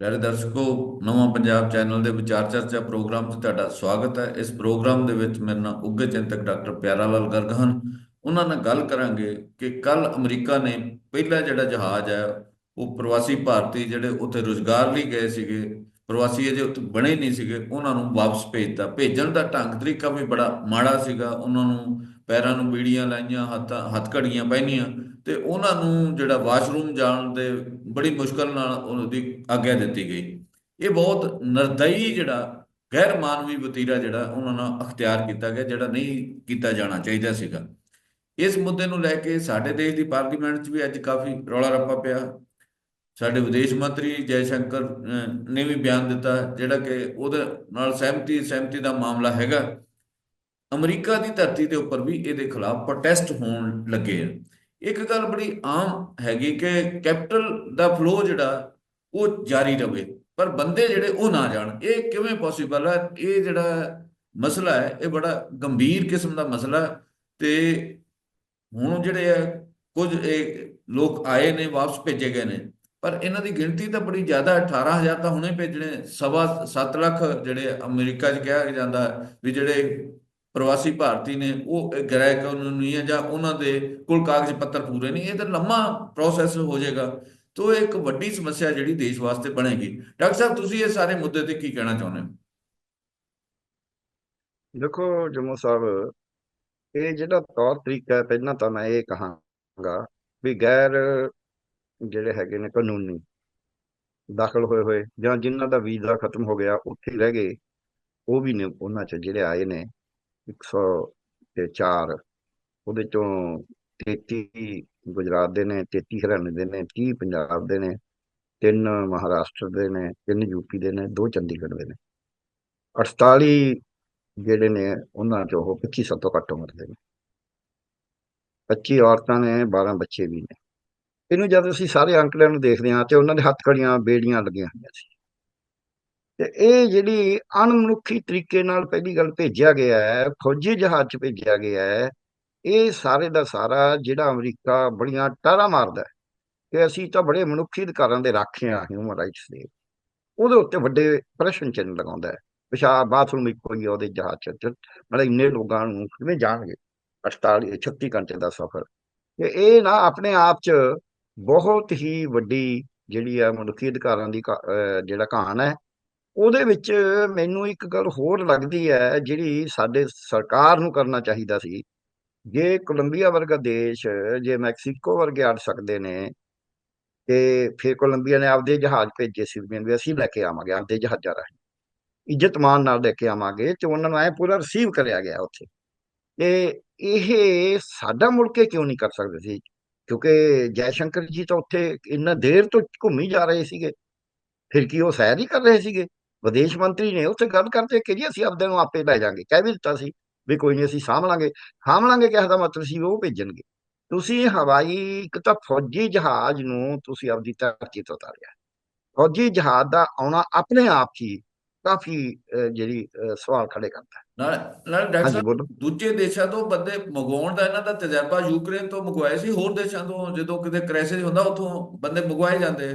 ਪਿਆਰੇ ਦਰਸ਼ਕੋ ਨਵਾਂ ਪੰਜਾਬ ਚੈਨਲ ਦੇ ਵਿਚਾਰ ਚਰਚਾ ਪ੍ਰੋਗਰਾਮ 'ਚ ਤੁਹਾਡਾ ਸਵਾਗਤ ਹੈ ਇਸ ਪ੍ਰੋਗਰਾਮ ਦੇ ਵਿੱਚ ਮੇਰੇ ਨਾਲ ਉੱਘੇ ਚਿੰਤਕ ਡਾਕਟਰ ਪਿਆਰਾ ਲਾਲ ਗਰਗ ਹਨ ਉਹਨਾਂ ਨਾਲ ਗੱਲ ਕਰਾਂਗੇ ਕਿ ਕੱਲ ਅਮਰੀਕਾ ਨੇ ਪਹਿਲਾ ਜਿਹੜਾ ਜਹਾਜ਼ ਹੈ ਉਹ ਪ੍ਰਵਾਸੀ ਭਾਰਤੀ ਜਿਹੜੇ ਉੱਥੇ ਰੁਜ਼ਗਾਰ ਲਈ ਗਏ ਸੀਗੇ ਪ੍ਰਵਾਸੀ ਅਜੇ ਉੱਥੇ ਬਣੇ ਨਹੀਂ ਸੀਗੇ ਉਹਨਾਂ ਨੂੰ ਵਾਪਸ ਭੇਜਤਾ ਭੇਜਣ ਦਾ ਢੰਗ ਤਰੀਕਾ ਵੀ ਬੜਾ ਮਾੜਾ ਸੀਗਾ ਉਹਨਾਂ ਨੂੰ ਪੈਰਾਂ ਨੂੰ ਬੀੜੀਆਂ ਲਾਈਆਂ, ਹੱਥਾਂ ਹੱਥਕੜੀਆਂ ਪਹਿਨੀਆਂ ਤੇ ਉਹਨਾਂ ਨੂੰ ਜਿਹੜਾ ਵਾਸ਼ਰੂਮ ਜਾਣ ਦੇ ਬੜੀ ਮੁਸ਼ਕਲ ਨਾਲ ਉਹਦੀ ਆਗਿਆ ਦਿੱਤੀ ਗਈ। ਇਹ ਬਹੁਤ ਨਿਰਦਈ ਜਿਹੜਾ ਗੈਰ ਮਾਨਵੀ ਵਤੀਰਾ ਜਿਹੜਾ ਉਹਨਾਂ ਨਾਲ ਅਖਤਿਆਰ ਕੀਤਾ ਗਿਆ, ਜਿਹੜਾ ਨਹੀਂ ਕੀਤਾ ਜਾਣਾ ਚਾਹੀਦਾ ਸੀਗਾ। ਇਸ ਮੁੱਦੇ ਨੂੰ ਲੈ ਕੇ ਸਾਡੇ ਦੇਸ਼ ਦੀ ਪਾਰਲੀਮੈਂਟ 'ਚ ਵੀ ਅੱਜ ਕਾਫੀ ਰੌਲਾ ਰੱਪਾ ਪਿਆ। ਸਾਡੇ ਵਿਦੇਸ਼ ਮੰਤਰੀ ਜੈ ਸ਼ੰਕਰ ਨੇ ਵੀ ਬਿਆਨ ਦਿੱਤਾ ਜਿਹੜਾ ਕਿ ਉਹਦੇ ਨਾਲ ਸਹਿਮਤੀ ਸਹਿਮਤੀ ਦਾ ਮਾਮਲਾ ਹੈਗਾ। ਅਮਰੀਕਾ ਦੀ ਧਰਤੀ ਦੇ ਉੱਪਰ ਵੀ ਇਹਦੇ ਖਿਲਾਫ ਪ੍ਰੋਟੈਸਟ ਹੋਣ ਲੱਗੇ ਆ। ਇੱਕ ਗੱਲ ਬੜੀ ਆਮ ਹੈਗੀ ਕਿ ਕੈਪੀਟਲ ਦਾ ਫਲੋ ਜਿਹੜਾ, ਉਹ ਜਾਰੀ ਰਵੇ, ਪਰ ਬੰਦੇ ਜਿਹੜੇ ਉਹ ਨਾ ਜਾਣ। ਇਹ ਕਿਵੇਂ ਪੋਸੀਬਲ ਹੈ ਇਹ ਜਿਹੜਾ ਮਸਲਾ ਹੈ, ਇਹ ਬੜਾ ਗੰਭੀਰ ਕਿਸਮ ਦਾ ਮਸਲਾ ਤੇ ਹੁਣ ਜਿਹੜੇ ਆ, ਕੁਝ ਇਹ ਲੋਕ ਆਏ ਨੇ, ਵਾਪਸ ਭੇਜੇ ਗਏ ਨੇ, ਪਰ ਇਹਨਾਂ ਦੀ ਗਿਣਤੀ ਤਾਂ ਬੜੀ ਜ਼ਿਆਦਾ 18000 ਤਾਂ ਹੁਣੇ ਭੇਜਣੇ, ਸਵਾ 7 ਲੱਖ ਜਿਹੜੇ ਅਮਰੀਕਾ 'ਚ ਕਿਹਾ ਜਾਂਦਾ ਵੀ ਜਿਹੜੇ ਪ੍ਰਵਾਸੀ ਭਾਰਤੀ ਨੇ, ਉਹ ਗੈਰ ਕਾਨੂੰਨੀ ਹੈ ਜਾਂ ਉਹਨਾਂ ਦੇ ਕੋਲ ਕਾਗਜ਼ ਪੱਤਰ ਪੂਰੇ ਨਹੀਂ, ਇਹ ਤਾਂ ਲੰਮਾ ਪ੍ਰੋਸੈਸ ਹੋ ਜਾਏਗਾ। ਤੋ ਇੱਕ ਵੱਡੀ ਸਮੱਸਿਆ ਜਿਹੜੀ ਦੇਸ਼ ਵਾਸਤੇ ਬਣੇਗੀ। ਡਾਕਟਰ ਸਾਹਿਬ, ਤੁਸੀਂ ਇਹ ਸਾਰੇ ਮੁੱਦੇ ਤੇ ਕੀ ਕਹਿਣਾ ਚਾਹੁੰਦੇ ਹੋ? ਦੇਖੋ, ਜੰਮੂ ਸਾਹਿਬ, ਇਹ ਜਿਹੜਾ ਤੌਰ ਤਰੀਕਾ ਪਹਿਲਾਂ ਤਾਂ ਮੈਂ ਇਹ ਕਹਾਂਗਾ ਵੀ ਗੈਰ ਜਿਹੜੇ ਹੈਗੇ ਨੇ ਕਾਨੂੰਨੀ ਦਾਖਲ ਹੋਏ ਹੋਏ ਜਾਂ ਜਿਨ੍ਹਾਂ ਦਾ ਵੀਜ਼ਾ ਖਤਮ ਹੋ ਗਿਆ, ਉੱਥੇ ਰਹਿ ਗਏ, ਉਹ ਵੀ ਨੇ, ਉਹਨਾਂ ਚ ਜਿਹੜੇ ਆਏ ਨੇ 104 ਉਹਦੇ ਚੋਂ 33 ਗੁਜਰਾਤ ਦੇ ਨੇ 33 ਹਰਿਆਣੇ ਦੇ ਨੇ 30 ਪੰਜਾਬ ਦੇ ਨੇ, ਤਿੰਨ ਮਹਾਰਾਸ਼ਟਰ ਦੇ ਨੇ, ਤਿੰਨ ਯੂਪੀ ਦੇ ਨੇ, ਦੋ ਚੰਡੀਗੜ੍ਹ ਦੇ ਨੇ। 48 ਜਿਹੜੇ ਨੇ, ਉਹਨਾਂ ਚੋਂ ਉਹ 25 ਤੋਂ ਘੱਟ ਉਮਰ ਦੇ ਨੇ। 25 ਔਰਤਾਂ ਨੇ 12 ਬੱਚੇ ਵੀ ਨੇ। ਇਹਨੂੰ ਜਦ ਅਸੀਂ ਸਾਰੇ ਅੰਕੜਿਆਂ ਨੂੰ ਦੇਖਦੇ ਹਾਂ ਤੇ ਉਹਨਾਂ ਦੇ ਹੱਥ ਕੜੀਆਂ ਬੇੜੀਆਂ ਲੱਗੀਆਂ ਹੋਈਆਂ ਸੀ। ਤੇ ਇਹ ਜਿਹੜੀ ਅਣਮਨੁੱਖੀ ਤਰੀਕੇ ਨਾਲ ਪਹਿਲੀ ਗੱਲ ਭੇਜਿਆ ਗਿਆ ਹੈ, ਫੌਜੀ ਜਹਾਜ਼ 'ਚ ਭੇਜਿਆ ਗਿਆ ਹੈ, ਇਹ ਸਾਰੇ ਦਾ ਸਾਰਾ ਜਿਹੜਾ ਅਮਰੀਕਾ ਬੜੀਆਂ ਟਾਰਾਂ ਮਾਰਦਾ ਹੈ ਕਿ ਅਸੀਂ ਤਾਂ ਬੜੇ ਮਨੁੱਖੀ ਅਧਿਕਾਰਾਂ ਦੇ ਰਾਖੇ ਆ ਹਿਊਮਨ ਰਾਈਟਸ ਦੇ। ਉਹਦੇ ਉੱਤੇ ਵੱਡੇ ਪ੍ਰਸ਼ਨ ਚਿੰਨ੍ਹ ਲਗਾਉਂਦਾ ਹੈ ਪਿਸ਼ਾਬ ਬਾਥਰੂਮ ਇੱਕੋ ਹੀ ਆ ਉਹਦੇ ਜਹਾਜ਼ 'ਚ ਮਤਲਬ ਇੰਨੇ ਲੋਕਾਂ ਨੂੰ ਕਿਵੇਂ ਜਾਣਗੇ? 48 36 ਘੰਟੇ ਦਾ ਸਫ਼ਰ। ਤੇ ਇਹ ਨਾ ਆਪਣੇ ਆਪ 'ਚ ਬਹੁਤ ਹੀ ਵੱਡੀ ਜਿਹੜੀ ਆ ਮਨੁੱਖੀ ਅਧਿਕਾਰਾਂ ਦੀ ਜਿਹੜਾ ਕਹਾਣ ਹੈ ਉਹਦੇ ਵਿੱਚ ਮੈਨੂੰ ਇੱਕ ਗੱਲ ਹੋਰ ਲੱਗਦੀ ਹੈ, ਜਿਹੜੀ ਸਾਡੇ ਸਰਕਾਰ ਨੂੰ ਕਰਨਾ ਚਾਹੀਦਾ ਸੀ। ਜੇ ਕੋਲੰਬੀਆ ਵਰਗਾ ਦੇਸ਼, ਜੇ ਮੈਕਸੀਕੋ ਵਰਗੇ ਅੜ ਸਕਦੇ ਨੇ, ਤੇ ਫਿਰ ਕੋਲੰਬੀਆ ਨੇ ਆਪਦੇ ਜਹਾਜ਼ ਭੇਜੇ ਸੀ ਵੀ ਅਸੀਂ ਲੈ ਕੇ ਆਵਾਂਗੇ, ਆਪਦੇ ਜਹਾਜ਼ਾਂ ਰਾਹੀਂ। ਇੱਜ਼ਤ ਮਾਨ ਨਾਲ ਲੈ ਕੇ ਆਵਾਂਗੇ ਤੇ ਉਹਨਾਂ ਨੂੰ ਐ ਪੂਰਾ ਰਿਸੀਵ ਕਰਿਆ ਗਿਆ ਉੱਥੇ। ਤੇ ਇਹ ਸਾਡਾ ਮੁੜ ਕਿਉਂ ਨਹੀਂ ਕਰ ਸਕਦੇ ਸੀ? ਕਿਉਂਕਿ ਜੈ ਸ਼ੰਕਰ ਜੀ ਤਾਂ ਉੱਥੇ ਇੰਨਾ ਦੇਰ ਤੋਂ ਘੁੰਮੀ ਜਾ ਰਹੇ ਸੀਗੇ। ਫਿਰ ਕੀ ਉਹ ਸੈਰ ਹੀ ਕਰ ਰਹੇ ਸੀਗੇ? ਵਿਦੇਸ਼ ਮੰਤਰੀ ਨੇ ਉੱਥੇ ਗੱਲ ਕਰਦੇ ਕਿ ਜੀ ਅਸੀਂ ਆਪਦੇ ਨੂੰ ਆਪੇ ਲੈ ਜਾਾਂਗੇ ਕਹਿ ਵੀ ਦਿੱਤਾ ਸੀ ਵੀ ਕੋਈ ਨਹੀਂ ਅਸੀਂ ਸਾਂਭ ਲਾਂਗੇ। ਸਾਂਭ ਲਾਂਗੇ ਕਿਹਾ ਦਾ ਮਤਲਬ ਸੀ ਉਹ ਭੇਜਣਗੇ। ਤੁਸੀਂ ਹਵਾਈ ਇੱਕ ਤਾਂ ਫੌਜੀ ਜਹਾਜ਼ ਨੂੰ ਤੁਸੀਂ ਆਪਦੀ ਧਰਤੀ ਤੋਂ ਉਤਾਰਿਆ। ਫੌਜੀ ਜਹਾਜ਼ ਦਾ ਆਉਣਾ ਆਪਣੇ ਆਪ ਹੀ ਕਾਫੀ ਜਿਹੜੀ ਸਵਾਲ ਖੜੇ ਕਰਦਾ। ਨਾਲ ਨਾਲ ਡਾਕਟਰ ਸਾਹਿਬ ਦੂਜੇ ਦੇਸ਼ਾਂ ਤੋਂ ਬੰਦੇ ਮੰਗਵਾਉਣ ਦਾ ਇਹਨਾਂ ਦਾ ਤਜਰਬਾ ਯੂਕਰੇਨ ਤੋਂ ਮੰਗਵਾਏ ਸੀ ਹੋਰ ਦੇਸ਼ਾਂ ਤੋਂ ਜਦੋਂ ਕਿਤੇ ਕ੍ਰਾਈਸਿਸ ਹੁੰਦਾ ਉੱਥੋਂ ਬੰਦੇ ਮੰਗਵਾਏ ਜਾਂਦੇ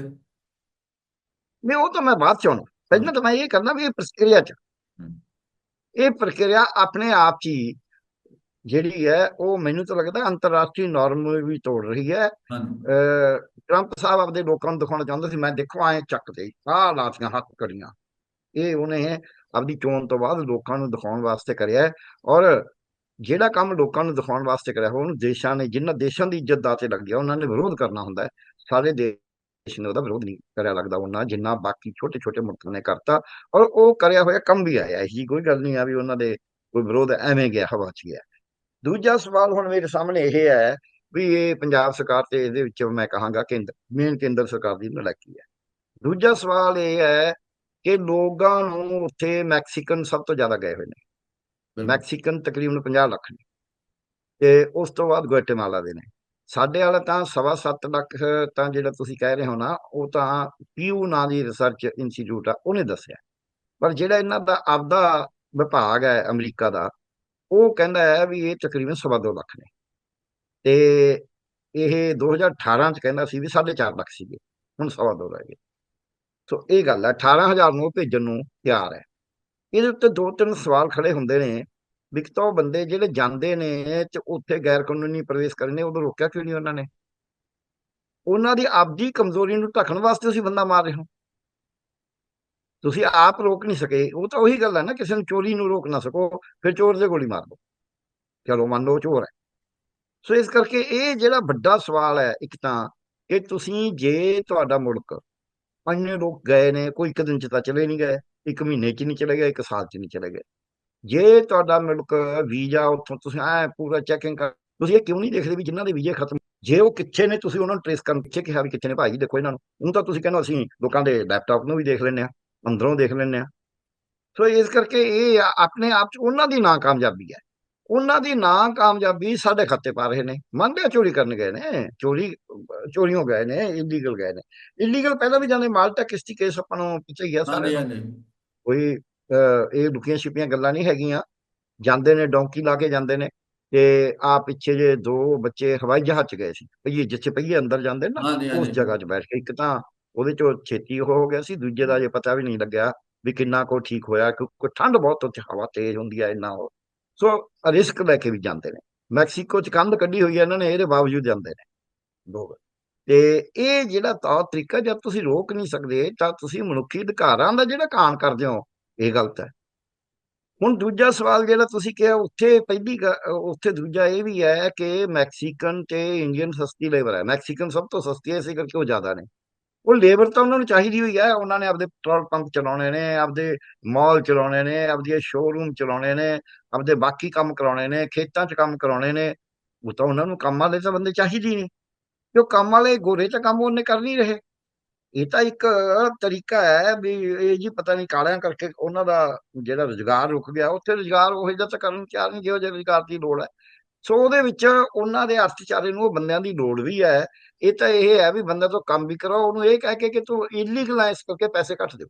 ਨਹੀਂ ਉਹ ਤਾਂ ਮੈਂ ਬਾਅਦ ਚ ਆਉਣਾ। ਪਹਿਲਾਂ ਤਾਂ ਮੈਂ ਇਹ ਕਰਨਾ ਵੀ ਇਹ ਪ੍ਰਕਿਰਿਆ ਚ। ਇਹ ਪ੍ਰਕਿਰਿਆ ਆਪਣੇ ਆਪ ਚ ਹੀ ਜਿਹੜੀ ਹੈ ਉਹ ਮੈਨੂੰ ਤਾਂ ਲੱਗਦਾ ਅੰਤਰਰਾਸ਼ਟਰੀ ਨਾਰਮ ਵੀ ਤੋੜ ਰਹੀ ਹੈ। ਟਰੰਪ ਸਾਹਿਬ ਆਪਦੇ ਲੋਕਾਂ ਨੂੰ ਦਿਖਾਉਣਾ ਚਾਹੁੰਦੇ ਸੀ ਮੈਂ ਦੇਖੋ ਐ ਚੱਕਦੇ ਆਹ ਲਾਤੀਆਂ ਹੱਥ ਕੜੀਆਂ ਇਹ ਉਹਨੇ ਆਪਦੀ ਚੋਣ ਤੋਂ ਬਾਅਦ ਲੋਕਾਂ ਨੂੰ ਦਿਖਾਉਣ ਵਾਸਤੇ ਕਰਿਆ ਹੈ ਔਰ ਜਿਹੜਾ ਕੰਮ ਲੋਕਾਂ ਨੂੰ ਦਿਖਾਉਣ ਵਾਸਤੇ ਕਰਿਆ ਉਹਨੂੰ ਦੇਸ਼ਾਂ ਨੇ ਜਿਨ੍ਹਾਂ ਦੇਸ਼ਾਂ ਦੀ ਇੱਜ਼ਤ ਦਾਤੇ ਲੱਗਦੀ ਆ ਉਹਨਾਂ ਨੇ ਵਿਰੋਧ ਕਰਨਾ ਹੁੰਦਾ ਹੈ। ਸਾਰੇ ਦੇਸ਼ ਨੇ ਉਹਦਾ ਵਿਰੋਧ ਨਹੀਂ ਕਰਿਆ ਲੱਗਦਾ ਉਹਨਾਂ ਜਿੰਨਾ ਬਾਕੀ ਛੋਟੇ ਛੋਟੇ ਮੁਲਕਾਂ ਨੇ ਕਰਤਾ ਔਰ ਉਹ ਕਰਿਆ ਹੋਇਆ ਕੰਮ ਵੀ ਆਇਆ ਇਹੀ ਕੋਈ ਗੱਲ ਨਹੀਂ ਆ ਵੀ ਉਹਨਾਂ ਦੇ ਕੋਈ ਵਿਰੋਧ ਐਵੇਂ ਗਿਆ ਹਵਾ 'ਚ ਗਿਆ। ਦੂਜਾ ਸਵਾਲ ਹੁਣ ਮੇਰੇ ਸਾਹਮਣੇ ਇਹ ਹੈ ਵੀ ਇਹ ਪੰਜਾਬ ਸਰਕਾਰ ਤੇ ਇਹਦੇ ਵਿੱਚ ਮੈਂ ਕਹਾਂਗਾ ਕੇਂਦਰ ਮੇਨ ਕੇਂਦਰ ਸਰਕਾਰ ਦੀ ਨਲਾਇਕੀ ਹੈ। ਦੂਜਾ ਸਵਾਲ ਇਹ ਹੈ ਕਿ ਲੋਕਾਂ ਨੂੰ ਉੱਥੇ ਮੈਕਸੀਕਨ ਸਭ ਤੋਂ ਜ਼ਿਆਦਾ ਗਏ ਹੋਏ ਨੇ। ਮੈਕਸੀਕਨ ਤਕਰੀਬਨ 50 ਲੱਖ ਨੇ। ਤੇ ਉਸ ਤੋਂ ਬਾਅਦ ਗੁਆਟੇਮਾਲਾ ਦੇ ਨੇ। ਸਾਡੇ ਵਾਲਾ ਤਾਂ ਸਵਾ ਸੱਤ ਲੱਖ ਤਾਂ ਜਿਹੜਾ ਤੁਸੀਂ ਕਹਿ ਰਹੇ ਹੋ ਨਾ, ਉਹ ਤਾਂ ਪੀਯੂ ਨਾਂ ਦੀ ਰਿਸਰਚ ਇੰਸਟੀਚਿਊਟ ਆ, ਉਹਨੇ ਦੱਸਿਆ। ਪਰ ਜਿਹੜਾ ਇਹਨਾਂ ਦਾ ਆਪਦਾ ਵਿਭਾਗ ਹੈ ਅਮਰੀਕਾ ਦਾ, ਉਹ ਕਹਿੰਦਾ ਹੈ ਵੀ ਇਹ ਤਕਰੀਬਨ ਸਵਾ ਦੋ ਲੱਖ ਨੇ। ਤੇ ਇਹ 2018 ਚ ਕਹਿੰਦਾ ਸੀ ਵੀ 4.5 ਲੱਖ ਸੀਗੇ, ਹੁਣ ਸਵਾ ਦੋ ਰਹਿ ਗਏ। ਸੋ ਇਹ ਗੱਲ ਹੈ 18000 ਨੂੰ ਭੇਜਣ ਨੂੰ ਤਿਆਰ ਹੈ। ਇਹਦੇ ਉੱਤੇ ਦੋ ਤਿੰਨ ਸਵਾਲ ਖੜੇ ਹੁੰਦੇ ਨੇ। ਵੀ ਉਹ ਬੰਦੇ ਜਿਹੜੇ ਜਾਂਦੇ ਨੇ ਤੇ ਉੱਥੇ ਗੈਰ ਕਾਨੂੰਨੀ ਪ੍ਰਵੇਸ਼ ਕਰਨੇ, ਉਦੋਂ ਰੋਕਿਆ ਕਿਉਂ ਨਹੀਂ ਉਹਨਾਂ ਨੇ? ਉਹਨਾਂ ਦੀ ਆਪਦੀ ਕਮਜ਼ੋਰੀ ਨੂੰ ਢੱਕਣ ਵਾਸਤੇ ਤੁਸੀਂ ਬੰਦਾ ਮਾਰ ਰਹੇ ਹੋ। ਤੁਸੀਂ ਆਪ ਰੋਕ ਨਹੀਂ ਸਕੇ। ਉਹ ਤਾਂ ਉਹੀ ਗੱਲ ਹੈ ਨਾ, ਕਿਸੇ ਨੂੰ ਚੋਰੀ ਨੂੰ ਰੋਕ ਨਾ ਸਕੋ, ਫਿਰ ਚੋਰ ਦੇ ਗੋਲੀ ਮਾਰ ਦੋ। ਚਲੋ ਮੰਨ ਲਓ ਚੋਰ ਹੈ। ਸੋ ਇਸ ਕਰਕੇ ਇਹ ਜਿਹੜਾ ਵੱਡਾ ਸਵਾਲ ਹੈ ਇੱਕ ਤਾਂ ਕਿ ਤੁਸੀਂ ਜੇ ਤੁਹਾਡਾ ਮੁਲਕ ਪੰਜ ਲੋਕ ਗਏ ਨੇ, ਕੋਈ ਇੱਕ ਦਿਨ ਚ ਤਾਂ ਚਲੇ ਨਹੀਂ ਗਏ, ਇੱਕ ਮਹੀਨੇ ਚ ਨਹੀਂ ਚਲੇ ਗਏ, ਇੱਕ ਸਾਲ ਚ ਨਹੀਂ ਚਲੇ ਗਏ। ਜੇ ਤੁਹਾਡਾ ਮੁਲਕ ਵੀਜ਼ਾ ਉੱਥੋਂ ਤੁਸੀਂ ਐ ਪੂਰਾ ਚੈਕਿੰਗ ਕਰ ਤੁਸੀਂ ਇਹ ਕਿਉਂ ਨਹੀਂ ਦੇਖਦੇ ਵੀ ਜਿਨ੍ਹਾਂ ਦੇ ਵੀਜ਼ੇ ਖਤਮ? ਜੇ ਉਹ ਕਿੱਥੇ ਨੇ ਤੁਸੀਂ ਉਹਨਾਂ ਨੂੰ ਟ੍ਰੇਸ ਕਰਨ ਪਿੱਛੇ ਕਿਹਾ ਵੀ ਕਿੱਥੇ ਨੇ ਭਾਈ ਦੇਖੋ ਇਹਨਾਂ ਨੂੰ। ਉਹ ਤਾਂ ਤੁਸੀਂ ਕਹਿੰਦੇ ਅਸੀਂ ਲੋਕਾਂ ਦੇ ਲੈਪਟਾਪ ਨੂੰ ਵੀ ਦੇਖ ਲੈਂਦੇ ਆ ਅੰਦਰੋਂ ਦੇਖ ਲੈਂਦੇ ਆ ਸੋ ਇਸ ਕਰਕੇ ਇਹ ਆਪਣੇ ਆਪ ਚ ਉਹਨਾਂ ਦੀ ਨਾਕਾਮਯਾਬੀ ਹੈ। ਉਹਨਾਂ ਦੀ ਨਾਕਾਮਯਾਬੀ ਸਾਡੇ ਖਾਤੇ ਪਾ ਰਹੇ ਨੇ। ਮੰਨਦੇ ਚੋਰੀ ਕਰਨ ਗਏ ਨੇ? ਚੋਰੀ ਚੋਰੀਆਂ ਗਏ ਨੇ ਇਲੀਗਲ ਗਏ ਨੇ। ਇਲੀਗਲ ਪਹਿਲਾਂ ਵੀ ਜਾਂਦੇ ਮਾਲਟਾ ਕਿਸ਼ਤੀ ਕੇਸ ਆਪਾਂ ਨੂੰ ਪਿੱਛੇ ਹੀ ਆ ਸਾਰੇ ਨੂੰ। ਕੋਈ ਇਹ ਲੁਕੀਆਂ ਛਿਪੀਆਂ ਗੱਲਾਂ ਨਹੀਂ ਹੈਗੀਆਂ। ਜਾਂਦੇ ਨੇ ਡੌਂਕੀ ਲਾ ਕੇ ਜਾਂਦੇ ਨੇ ਤੇ ਆ ਪਿੱਛੇ ਜੇ ਦੋ ਬੱਚੇ ਹਵਾਈ ਜਹਾਜ਼ ਚ ਗਏ ਸੀ। ਪਈਏ ਜਿੱਥੇ ਪਈਏ ਅੰਦਰ ਜਾਂਦੇ ਨੇ ਉਸ ਜਗ੍ਹਾ 'ਚ ਬੈਠ ਕੇ ਇੱਕ ਤਾਂ ਉਹਦੇ ਚੋਂ ਛੇਤੀ ਹੋ ਗਿਆ ਸੀ ਦੂਜੇ ਦਾ ਜੇ ਪਤਾ ਵੀ ਨਹੀਂ ਲੱਗਿਆ ਵੀ ਕਿੰਨਾ ਕੋ ਠੀਕ ਹੋਇਆ ਕਿਉਂਕਿ ਠੰਡ ਬਹੁਤ ਉੱਥੇ ਹਵਾ ਤੇਜ਼ ਹੁੰਦੀ ਹੈ ਇੰਨਾ ਉਹ। ਸੋ ਰਿਸਕ ਲੈ ਕੇ ਵੀ ਜਾਂਦੇ ਨੇ। ਮੈਕਸੀਕੋ 'ਚ ਕੰਧ ਕੱਢੀ ਹੋਈ ਹੈ ਇਹਨਾਂ ਨੇ ਇਹਦੇ ਬਾਵਜੂਦ ਜਾਂਦੇ ਨੇ। ਲੋਕ ਤੇ ਇਹ ਜਿਹੜਾ ਤੌਰ ਤਰੀਕਾ ਜਦ ਤੁਸੀਂ ਰੋਕ ਨਹੀਂ ਸਕਦੇ ਤਾਂ ਤੁਸੀਂ ਮਨੁੱਖੀ ਅਧਿਕਾਰਾਂ ਦਾ ਜਿਹੜਾ ਕਾਣ ਕਰਦੇ ਹੋ ਇਹ ਗਲਤ ਹੈ। ਹੁਣ ਦੂਜਾ ਸਵਾਲ ਜਿਹੜਾ ਤੁਸੀਂ ਕਿਹਾ, ਉੱਥੇ ਪਹਿਲੀ ਗ- ਉੱਥੇ ਦੂਜਾ ਇਹ ਵੀ ਹੈ ਕਿ ਮੈਕਸੀਕਨ ਤੇ ਇੰਡੀਅਨ ਸਸਤੀ ਲੇਬਰ ਹੈ। ਮੈਕਸੀਕਨ ਸਭ ਤੋਂ ਸਸਤੀ ਹੈ, ਇਸੇ ਕਰਕੇ ਉਹ ਜ਼ਿਆਦਾ ਨੇ। ਉਹ ਲੇਬਰ ਤਾਂ ਉਹਨਾਂ ਨੂੰ ਚਾਹੀਦੀ ਹੋਈ ਹੈ। ਉਹਨਾਂ ਨੇ ਆਪਦੇ ਪੈਟਰੋਲ ਪੰਪ ਚਲਾਉਣੇ ਨੇ, ਆਪਦੇ ਮਾਲ ਚਲਾਉਣੇ ਨੇ ਆਪਦੇ ਸ਼ੋਰੂਮ ਚਲਾਉਣੇ ਨੇ, ਆਪਦੇ ਬਾਕੀ ਕੰਮ ਕਰਾਉਣੇ ਨੇ, ਖੇਤਾਂ 'ਚ ਕੰਮ ਕਰਾਉਣੇ ਨੇ। ਉਹ ਤਾਂ ਉਹਨਾਂ ਨੂੰ ਕੰਮ ਵਾਲੇ ਤਾਂ ਬੰਦੇ ਚਾਹੀਦੇ ਹੀ ਨਹੀਂ ਕਿਉਂ ਕੰਮ ਵਾਲੇ ਗੋਰੇ ਤਾਂ ਕੰਮ ਉਹਨੇ ਕਰ ਨਹੀਂ ਰਹੇ। ਇਹ ਤਾਂ ਇੱਕ ਤਰੀਕਾ ਹੈ ਵੀ ਇਹ ਜੀ ਪਤਾ ਨਹੀਂ ਕਾਲਿਆਂ ਕਰਕੇ ਉਹਨਾਂ ਦਾ ਜਿਹੜਾ ਰੁਜ਼ਗਾਰ ਰੁਕ ਗਿਆ, ਉੱਥੇ ਰੁਜ਼ਗਾਰ ਉਹ ਜਿਹਾ ਤਾਂ ਕਰਨ ਨੂੰ ਨਹੀਂ, ਜਿਹੋ ਜਿਹੇ ਰੁਜ਼ਗਾਰ ਦੀ ਲੋੜ ਹੈ। ਸੋ ਉਹਦੇ ਵਿੱਚ ਉਹਨਾਂ ਦੇ ਅਰਥਚਾਰੇ ਨੂੰ ਉਹ ਬੰਦਿਆਂ ਦੀ ਲੋੜ ਵੀ ਹੈ। ਇਹ ਤਾਂ ਇਹ ਹੈ ਵੀ ਬੰਦੇ ਤੋਂ ਕੰਮ ਵੀ ਕਰੋ ਉਹਨੂੰ ਇਹ ਕਹਿ ਕੇ ਕਿ ਤੂੰ ਇਲੀਗਲ ਐ ਇਸ ਕਰਕੇ ਪੈਸੇ ਕੱਟ ਦਿਓ।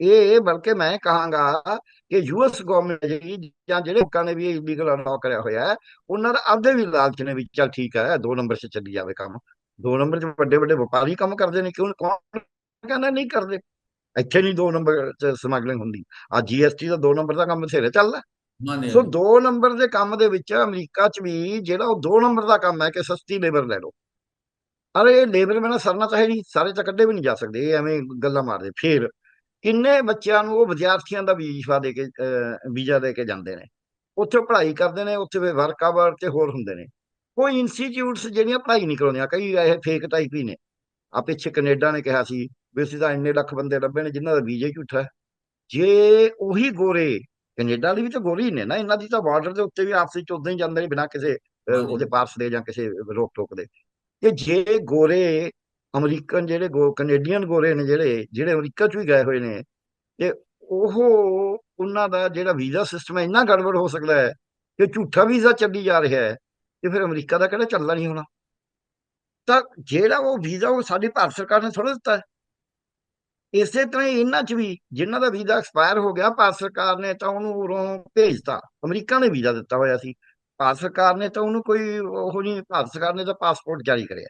ਇਹ ਬਲਕਿ ਮੈਂ ਕਹਾਂਗਾ ਕਿ ਯੂਐਸ ਗਵਰਨਮੈਂਟ ਜਿਹੜੀ ਜਾਂ ਜਿਹੜੇ ਲੋਕਾਂ ਨੇ ਵੀ ਇਲੀਗਲ ਅਲਾਉ ਕਰਿਆ ਹੋਇਆ ਹੈ, ਉਹਨਾਂ ਦਾ ਆਪਦੇ ਵੀ ਲਾਲਚ ਨੇ ਵੀ ਚੱਲ ਠੀਕ ਹੈ, ਦੋ ਨੰਬਰ 'ਚ ਚੱਲੀ ਜਾਵੇ ਕੰਮ। ਦੋ ਨੰਬਰ 'ਚ ਵੱਡੇ ਵੱਡੇ ਵਪਾਰੀ ਕੰਮ ਕਰਦੇ ਨੇ ਕਿਉਂ ਕੌਣ ਕਹਿੰਦਾ ਨਹੀਂ ਕਰਦੇ? ਇੱਥੇ ਨਹੀਂ ਦੋ ਨੰਬਰ 'ਚ ਸਮਗਲਿੰਗ ਹੁੰਦੀ। ਆ ਜੀਐਸਟੀ ਦਾ ਦੋ ਨੰਬਰ ਦਾ ਕੰਮ ਬਥੇਰੇ ਚੱਲਦਾ। ਸੋ ਦੋ ਨੰਬਰ ਦੇ ਕੰਮ ਦੇ ਵਿੱਚ ਅਮਰੀਕਾ 'ਚ ਵੀ ਜਿਹੜਾ ਉਹ ਦੋ ਨੰਬਰ ਦਾ ਕੰਮ ਹੈ ਕਿ ਸਸਤੀ ਲੇਬਰ ਲੈ ਲਓ। ਅਰੇ ਲੇਬਰ ਮੈਨਾਂ ਸਰਨਾ ਚਾਹੇ ਨਹੀਂ ਸਾਰੇ ਤਾਂ ਕੱਢੇ ਵੀ ਨਹੀਂ ਜਾ ਸਕਦੇ ਇਹ ਐਵੇਂ ਗੱਲਾਂ ਮਾਰਦੇ। ਫੇਰ ਕਿੰਨੇ ਬੱਚਿਆਂ ਨੂੰ ਉਹ ਵਿਦਿਆਰਥੀਆਂ ਦਾ ਵੀਜ਼ਾ ਦੇ ਕੇ ਵੀਜ਼ਾ ਦੇ ਕੇ ਜਾਂਦੇ ਨੇ। ਉੱਥੇ ਪੜ੍ਹਾਈ ਕਰਦੇ ਨੇ ਉੱਥੇ ਵੀ ਵਰਕ ਆਵਰ ਤੇ ਹੋਰ ਹੁੰਦੇ ਨੇ। ਕੋਈ ਇੰਸਟੀਚਿਊਟਸ ਜਿਹੜੀਆਂ ਪੜ੍ਹਾਈ ਨਹੀਂ ਕਰਾਉਂਦੀਆਂ ਕਈ ਇਹ ਫੇਕ ਟਾਈਪ ਹੀ ਨੇ। ਆ ਪਿੱਛੇ ਕੈਨੇਡਾ ਨੇ ਕਿਹਾ ਸੀ ਵੀ ਅਸੀਂ ਤਾਂ ਇੰਨੇ ਲੱਖ ਬੰਦੇ ਲੱਭੇ ਨੇ ਜਿਨ੍ਹਾਂ ਦਾ ਵੀਜ਼ਾ ਝੂਠਾ ਜੇ ਉਹੀ ਗੋਰੇ ਕੈਨੇਡਾ ਵਾਲੀ ਵੀ ਤਾਂ ਗੋਰੀ ਹੀ ਨੇ ਨਾ ਇਹਨਾਂ ਦੀ ਤਾਂ ਬਾਰਡਰ ਦੇ ਉੱਤੇ ਵੀ ਆਪਸ ਵਿੱਚ ਉਦਾਂ ਹੀ ਜਾਂਦੇ ਨੇ ਬਿਨਾਂ ਕਿਸੇ। ਉਹਦੇ ਪਾਸ ਦੇ ਜਾਂ ਕਿਸੇ ਰੋਕ ਟੋਕ ਦੇ। ਕਿ ਜੇ ਗੋਰੇ ਅਮਰੀਕਨ ਜਿਹੜੇ ਗੋ ਕੈਨੇਡੀਅਨ ਗੋਰੇ ਨੇ ਜਿਹੜੇ ਜਿਹੜੇ ਅਮਰੀਕਾ ਚ ਵੀ ਗਏ ਹੋਏ ਨੇ ਤੇ ਉਹ ਉਹਨਾਂ ਦਾ ਜਿਹੜਾ ਵੀਜ਼ਾ ਸਿਸਟਮ ਹੈ ਇੰਨਾ ਗੜਬੜ ਹੋ ਸਕਦਾ ਹੈ ਕਿ ਝੂਠਾ ਵੀਜ਼ਾ ਚੱਲੀ ਜਾ ਰਿਹਾ ਹੈ। ਤੇ ਫਿਰ ਅਮਰੀਕਾ ਦਾ ਕਿਹੜਾ ਚੱਲਦਾ ਨਹੀਂ ਹੋਣਾ। ਤਾਂ ਜਿਹੜਾ ਉਹ ਵੀਜ਼ਾ ਉਹ ਸਾਡੀ ਭਾਰਤ ਸਰਕਾਰ ਨੇ ਥੋੜਾ ਦਿੱਤਾ ਇਸੇ ਤਰ੍ਹਾਂ ਹੀ ਇਹਨਾਂ 'ਚ ਵੀ ਜਿਨ੍ਹਾਂ ਦਾ ਵੀਜ਼ਾ ਐਕਸਪਾਇਰ ਹੋ ਗਿਆ ਭਾਰਤ ਸਰਕਾਰ ਨੇ ਤਾਂ ਉਹਨੂੰ ਉਰੋਂ ਭੇਜਤਾ। ਅਮਰੀਕਾ ਨੇ ਵੀਜ਼ਾ ਦਿੱਤਾ ਹੋਇਆ ਸੀ। ਭਾਰਤ ਸਰਕਾਰ ਨੇ ਤਾਂ ਉਹਨੂੰ ਕੋਈ ਉਹ ਨਹੀਂ, ਭਾਰਤ ਸਰਕਾਰ ਨੇ ਤਾਂ ਪਾਸਪੋਰਟ ਜਾਰੀ ਕਰਿਆ।